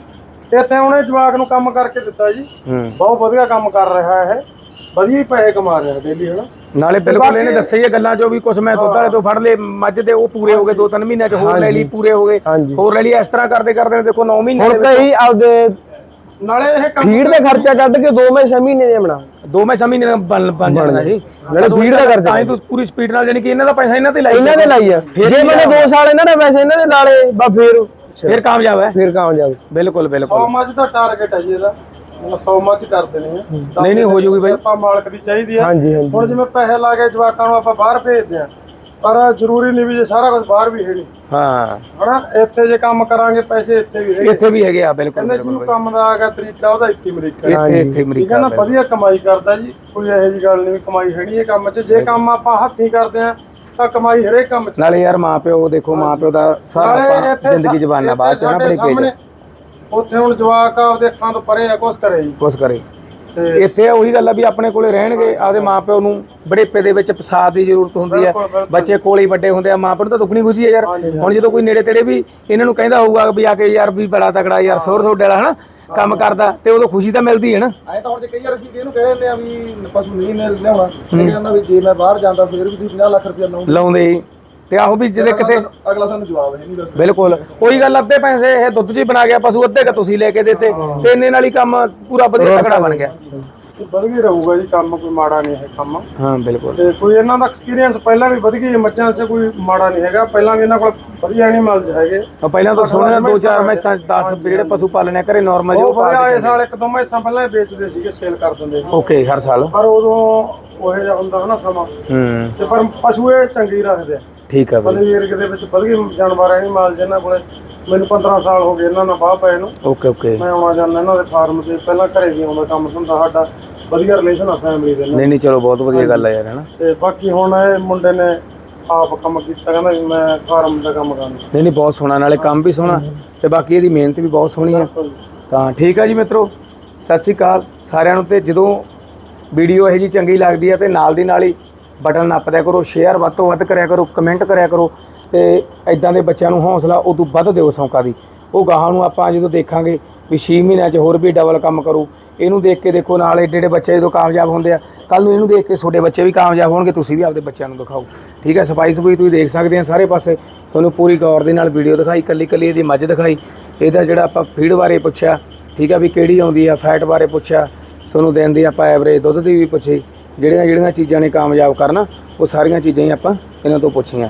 ਇੱਥੇ ਉਹਨੇ ਜਵਾਕ ਨੂੰ ਕੰਮ ਕਰਕੇ ਦਿੱਤਾ ਜੀ। ਹੂੰ। ਬਹੁਤ ਵਧੀਆ ਕੰਮ ਕਰ ਰਿਹਾ ਹੈ ਵਧੀਆ ਹੀ ਪੈਸੇ ਕਮਾ ਰਿਹਾ ਡੇਲੀ ਹਨਾ। ਨਾਲੇ ਬਿਲਕੁਲ ਇਹਨੇ ਦੱਸਿਆ ਹੀ ਹੈ ਗੱਲਾਂ ਜੋ ਵੀ ਕੁਛ ਮੈਂ ਦੁੱਧ ਵਾਲੇ ਤੋਂ ਫੜ ਲਏ ਮੱਝ ਦੇ ਉਹ ਪੂਰੇ ਹੋ ਗਏ ਦੋ ਤਿੰਨ ਮਹੀਨਿਆਂ ਚ ਹੋਰ ਲੈ ਲਈ ਪੂਰੇ ਹੋ ਗਏ। ਹਾਂਜੀ। ਹੋਰ ਲੈ ਲਈ ਇਸ ਤਰ੍ਹਾਂ ਕਰਦੇ ਕਰਦੇ ਦੇਖੋ 9 ਮਹੀਨੇ ਹੁਣ ਤਾਂ ਇਹੀ ਆਪਦੇ ਨਾਲੇ ਇਹ ਕੰਮ ਫੀਡ ਦਾ ਖਰਚਾ ਕੱਢ ਕੇ ਦੋ ਮੈਂ 6 ਮਹੀਨੇ ਦੇ ਬਣਾ। ਦੋ ਮੈਂ ਸਮਝ ਨਹੀਂ ਬਣ ਬਣ ਜਾਣਾ ਜੀ। ਨਾਲੇ ਫੀਡ ਦਾ ਖਰਚਾ। ਤਾਂ ਹੀ ਤੂੰ ਪੂਰੀ ਸਪੀਡ ਨਾਲ ਜਾਨੀ ਕਿ ਇਹਨਾਂ ਦਾ ਪੈਸਾ ਇਹਨਾਂ ਤੇ ਲਾਈ ਇਹਨਾਂ ਦੇ ਲਾਈ ਆ। ਜੇ ਮੈਨੇ 2 ਸਾਲ ਇਹਨਾਂ ਦੇ ਪੈਸੇ ਇਹਨਾਂ ਦੇ ਲਾਲੇ ਬਾ ਫੇਰ ਫਿਰ ਕਾਮਯਾਬ ਹੈ। ਫੇਰ ਕਾਮਯਾਬ। ਬਿਲਕੁਲ 100 ਬਿਲਕੁਲ ਮੱਝ ਦਾ ਟਾਰਗੇਟ ਹੈ ਜੀ ਇਹਦਾ। ਮਤਲਬ 100 ਮੱਝ ਕਰ ਦੇਣੀ ਹੈ। ਨਹੀਂ ਨਹੀਂ ਹੋ ਜੂਗੀ ਬਾਈ। ਆਪਾਂ ਮਾਲਕ ਦੀ ਚਾਹੀਦੀ ਹੈ। ਹਾਂਜੀ ਹਾਂਜੀ। ਹੁਣ ਜਿਵੇਂ ਪੈਸੇ ਲਾ ਕੇ ਜਵਾਕਾਂ ਨੂੰ ਆਪਾਂ ਬਾਹਰ ਭੇਜਦੇ ਆ ਪਰ ਜ਼ਰੂਰੀ ਨਹੀਂ ਵੀ ਜੇ ਸਾਰਾ ਕੁਝ ਬਾਹਰ ਵੀ ਹੈ ਨਹੀਂ ਹਾਂ। ਹਨਾ? ਇੱਥੇ ਜੇ ਕੰਮ ਕਰਾਂਗੇ ਪੈਸੇ ਇੱਥੇ ਵੀ ਹੈਗੇ। ਇੱਥੇ ਵੀ ਹੈਗੇ ਆ ਬਿਲਕੁਲ ਕਹਿੰਦੇ ਜਿਹਨੂੰ ਕੰਮ ਦਾ ਆ ਗਿਆ ਤਰੀਕਾ ਉਹਦਾ ਇੱਥੇ ਅਮਰੀਕਾ। ਹੈ। ਇੱਥੇ ਇੱਥੇ ਅਮਰੀਕਾ ਨਾ? ਵਧੀਆ ਕਮਾਈ ਕਰਦਾ ਜੀ। ਕੋਈ ਇਹੋ ਜੀ ਗੱਲ ਨਹੀਂ ਵੀ ਕਮਾਈ ਹੈ ਨਹੀਂ ਇਹ ਕੰਮ 'ਚ। ਜੇ ਕੰਮ ਆਪਾਂ ਹੱਥੀਂ ਕਰਦੇ ਆ ਤਾਂ ਕਮਾਈ ਹਰੇਕ ਕੰਮ 'ਚ। ਨਾਲੇ ਯਾਰ ਮਾਂ ਪਿਓ ਦੇਖੋ ਮਾਂ ਪਿਓ ਦਾ ਸਾਰਾ ਨਾਲੇ ਆਪਾਂ ਇੱਥੇ ਜ਼ਿੰਦਗੀ ਜਵਾਨਾ ਇੱਥੇ ਬਾਅਦ ਚ ਨਾ ਸਾਡੇ ਆਪਣੇ ਸਾਹਮਣੇ ਉੱਥੇ ਹੁਣ ਜਵਾਕ ਆਪਦੇ ਅੱਖਾਂ ਤੋਂ ਪਰੇ ਆ ਕੁਛ ਕਰੇ ਜੀ ਕੁਛ ਕਰੇ। ਇੱਥੇ ਉਹੀ ਗੱਲ ਆ ਵੀ ਆਪਣੇ ਕੋਲੇ ਰਹਿਣਗੇ ਆਪਦੇ ਮਾਪਿਓ ਨੂੰ ਬੜੇਪੇ ਦੇ ਵਿੱਚ ਪਸਾਦ ਦੀ ਜ਼ਰੂਰਤ ਹੁੰਦੀ ਹੈ ਬੱਚੇ ਕੋਲ ਹੀ ਵੱਡੇ ਹੁੰਦੇ ਆ ਮਾਪਿਓ ਨੂੰ ਤਾਂ ਦੁੱਗਣੀ ਖੁਸ਼ੀ ਹੈ ਯਾਰ। ਹੁਣ ਜਦੋਂ ਕੋਈ ਨੇੜੇ ਤੇੜੇ ਵੀ ਇਹਨਾਂ ਨੂੰ ਕਹਿੰਦਾ ਹੋਊਗਾ ਵੀ ਆ ਕੇ ਯਾਰ ਵੀ ਬੜਾ ਤਕੜਾ ਯਾਰ ਸੋਰ ਸੋਡੇ ਵਾਲਾ ਹਨਾ? ਕੰਮ ਕਰਦਾ ਤੇ ਉਦੋਂ ਖੁਸ਼ੀ ਤਾਂ ਮਿਲਦੀ ਹੈ ਨਾ। ਐ ਤਾਂ ਹੁਣ ਜੇ ਕਈ ਵਾਰ ਅਸੀਂ ਇਹਨੂੰ ਕਹਿ ਦਿੰਦੇ ਆ ਵੀ ਪਸ਼ੂ ਨਹੀਂ ਨੇ ਲਿਆਉਣਾ ਇਹ ਕਹਿੰਦਾ ਵੀ ਜੇ ਮੈਂ ਬਾਹਰ ਜਾਂਦਾ ਫਿਰ ਵੀ ਤੁਸੀਂ 50 ਲੱਖ ਰੁਪਏ ਲਾਉਂਗੇ ਲਾਉਂਦੇ ਹੀ। ਤੇ ਆਹੋ ਵੀ ਜਿਹਦੇ ਕਿਤੇ ਅਗਲਾ ਸਾਨੂੰ ਜਵਾਬ ਹੈ ਨਹੀਂ ਦੱਸ ਬਿਲਕੁਲ। ਉਹੀ ਗੱਲ ਅੱਧੇ ਪੈਸੇ ਇਹ ਦੁੱਧ ਹੀ ਬਣਾ ਗਿਆ ਪਸ਼ੂ ਅੱਧੇ ਕ ਤੁਸੀਂ ਲੈ ਕੇ ਦਿੱਤੇ ਤੇ ਇੰਨੇ ਨਾਲ ਹੀ ਕੰਮ ਪੂਰਾ ਵਧੀਆ ਤਕੜਾ ਬਣ ਗਿਆ। ਵਧੀਆ ਰਹੂਗਾ ਜੀ ਕੰਮ ਕੋਈ ਮਾੜਾ ਨਹੀਂ ਹੈ ਕੰਮ। ਹਾਂ ਬਿਲਕੁਲ। ਤੇ ਕੋਈ ਇਹਨਾਂ ਦਾ ਐਕਸਪੀਰੀਅੰਸ ਪਹਿਲਾਂ ਵੀ ਵਧੀਆ ਮੱਝਾਂ 'ਚ ਕੋਈ ਮਾੜਾ ਨਹੀਂ ਹੈਗਾ। ਪਹਿਲਾਂ ਵੀ ਇਹਨਾਂ ਕੋਲ ਵਧੀਆ ਐਨੀਮਲਸ ਹੈਗੇ। ਉਹ ਪਹਿਲਾਂ ਤਾਂ ਸੋਹਣੇ ਦੋ ਚਾਰ ਮੈਸਾਂ 10 ਜਿਹੜੇ ਪਸ਼ੂ ਪਾਲਣੇ ਆ ਘਰੇ ਨਾਰਮਲ ਉਹ ਜੋ ਵਧੀਆ ਆਏ ਸਾਲ ਇੱਕ ਦੋ ਮੈਸਾਂ ਪਹਿਲਾਂ ਹੀ ਵੇਚਦੇ ਸੀਗੇ ਸੇਲ ਕਰ ਦਿੰਦੇ ਸੀ। ਓਕੇ ਹਰ ਸਾਲ। ਪਰ ਉਦੋਂ ਉਹ ਜਿਹਾ ਹੁੰਦਾ ਨਾ ਸਮਾਂ। ਹੂੰ। ਤੇ ਪਰ ਪਸ਼ੂ ਇਹ ਚੰਗੀ ਰੱਖਦੇ ਆ। ਠੀਕ ਆ ਬਈ। ਏਰੀਏ ਦੇ ਵਿੱਚ ਵਧੀਆ ਜਾਨਵਰ ਐਨੀਮਲ ਜਿਹਨਾਂ ਕੋਲੇ ਮੈਨੂੰ 15 ਸਾਲ ਹੋ ਗਏ ਇਹਨਾਂ ਨਾਲ ਬਾਹ ਪਏ ਨੂੰ। ਓਕੇ ਓਕੇ ਮੈਂ ਆਉਣਾ ਜਾਂਦਾ ਇਹਨਾਂ ਦੇ ਫਾਰਮ ਤੇ ਪਹਿਲਾਂ ਘਰੇ ਵੀ ਆਉਂਦਾ ਕੰਮ ਹੁੰਦਾ ਸਾਡਾ। ਵਧੀਆ ਰਿਲੇਸ਼ਨ ਆ ਫੈਮਿਲੀ ਦੇ ਨਾਲ। ਨਹੀਂ ਨਹੀਂ ਚਲੋ ਬਹੁਤ ਵਧੀਆ ਗੱਲ ਆ ਯਾਰ ਹਨਾ? ਤੇ ਬਾਕੀ ਹੁਣ ਇਹ ਮੁੰਡੇ ਨੇ ਆਪ ਕੰਮ ਕੀਤਾ ਕਹਿੰਦਾ ਵੀ ਮੈਂ ਫਾਰਮ ਦਾ ਕੰਮ ਕਰਨਾ। ਨਹੀਂ ਨਹੀਂ ਬਹੁਤ ਸੋਹਣਾ ਨਾਲੇ ਕੰਮ ਵੀ ਸੋਹਣਾ। ਤੇ ਬਾਕੀ ਇਹਦੀ ਮਿਹਨਤ ਵੀ ਬਹੁਤ ਸੋਹਣੀ ਆ। ਤਾਂ ਠੀਕ ਆ ਜੀ ਮਿੱਤਰੋ ਸਤਿ ਸ੍ਰੀ ਅਕਾਲ ਸਾਰਿਆਂ ਨੂੰ ਤੇ ਜਦੋਂ ਵੀਡੀਓ ਇਹ ਜੀ ਚੰਗੀ ਲੱਗਦੀ ਹੈ ਤੇ ਨਾਲ ਦੀ ਨਾਲ ਹੀ ਬਟਨ ਨੱਪਦਿਆ ਕਰੋ ਸ਼ੇਅਰ ਵੱਧ ਤੋਂ ਵੱਧ ਕਰਿਆ ਕਰੋ ਕਮੈਂਟ ਕਰਿਆ ਕਰੋ। ਤੇ ਐਦਾਂ ਦੇ ਬੱਚਿਆਂ ਨੂੰ ਹੌਸਲਾ ਉਦੋਂ ਵੱਧ ਦਿਓ ਸੌਂਕਾ ਦੀ। ਉਹ ਗਾਹਾਂ ਨੂੰ ਆਪਾਂ ਜਦੋਂ ਦੇਖਾਂਗੇ ਵੀ 6 ਮਹੀਨਿਆਂ 'ਚ ਹੋਰ ਵੀ ਡਬਲ ਕੰਮ ਕਰੂ। ਇਹਨੂੰ ਦੇਖ ਕੇ ਦੇਖੋ ਨਾਲ ਏਡੇ ਏਡੇ ਬੱਚੇ ਜਦੋਂ ਕਾਮਯਾਬ ਹੁੰਦੇ ਆ ਕੱਲ ਨੂੰ ਇਹਨੂੰ ਦੇਖ ਕੇ ਤੁਹਾਡੇ ਬੱਚੇ ਵੀ ਕਾਮਯਾਬ ਹੋਣਗੇ, ਤੁਸੀਂ ਵੀ ਆਪਦੇ ਬੱਚਿਆਂ ਨੂੰ ਦਿਖਾਓ। ਠੀਕ ਹੈ, ਸਫ਼ਾਈ ਸਫੂਈ ਤੁਸੀਂ ਦੇਖ ਸਕਦੇ ਆ ਸਾਰੇ ਪਾਸੇ। ਤੁਹਾਨੂੰ ਪੂਰੀ ਗੌਰ ਦੇ ਨਾਲ ਵੀਡੀਓ ਦਿਖਾਈ, ਕੱਲੀ ਕੱਲੀ ਇਹਦੀ ਮੱਝ ਦਿਖਾਈ। ਇਹਦਾ ਜਿਹੜਾ ਆਪਾਂ ਫੀਡ ਬਾਰੇ ਪੁੱਛਿਆ, ਠੀਕ ਆ ਵੀ ਕਿਹੜੀ ਆਉਂਦੀ ਆ ਫੈਟ ਬਾਰੇ ਪੁੱਛਿਆ। ਤੁਹਾਨੂੰ ਦਿਨ ਦੀ ਆਪਾਂ ਐਵਰੇਜ ਦੁੱਧ ਦੀ ਵੀ ਪੁੱਛੀ। ਜਿਹੜੀਆਂ ਜਿਹੜੀਆਂ ਚੀਜ਼ਾਂ ਨੇ ਕਾਮਯਾਬ ਕਰਨਾ, ਉਹ ਸਾਰੀਆਂ ਚੀਜ਼ਾਂ ਹੀ ਆਪਾਂ ਇਹਨਾਂ ਤੋਂ ਪੁੱਛੀਆਂ।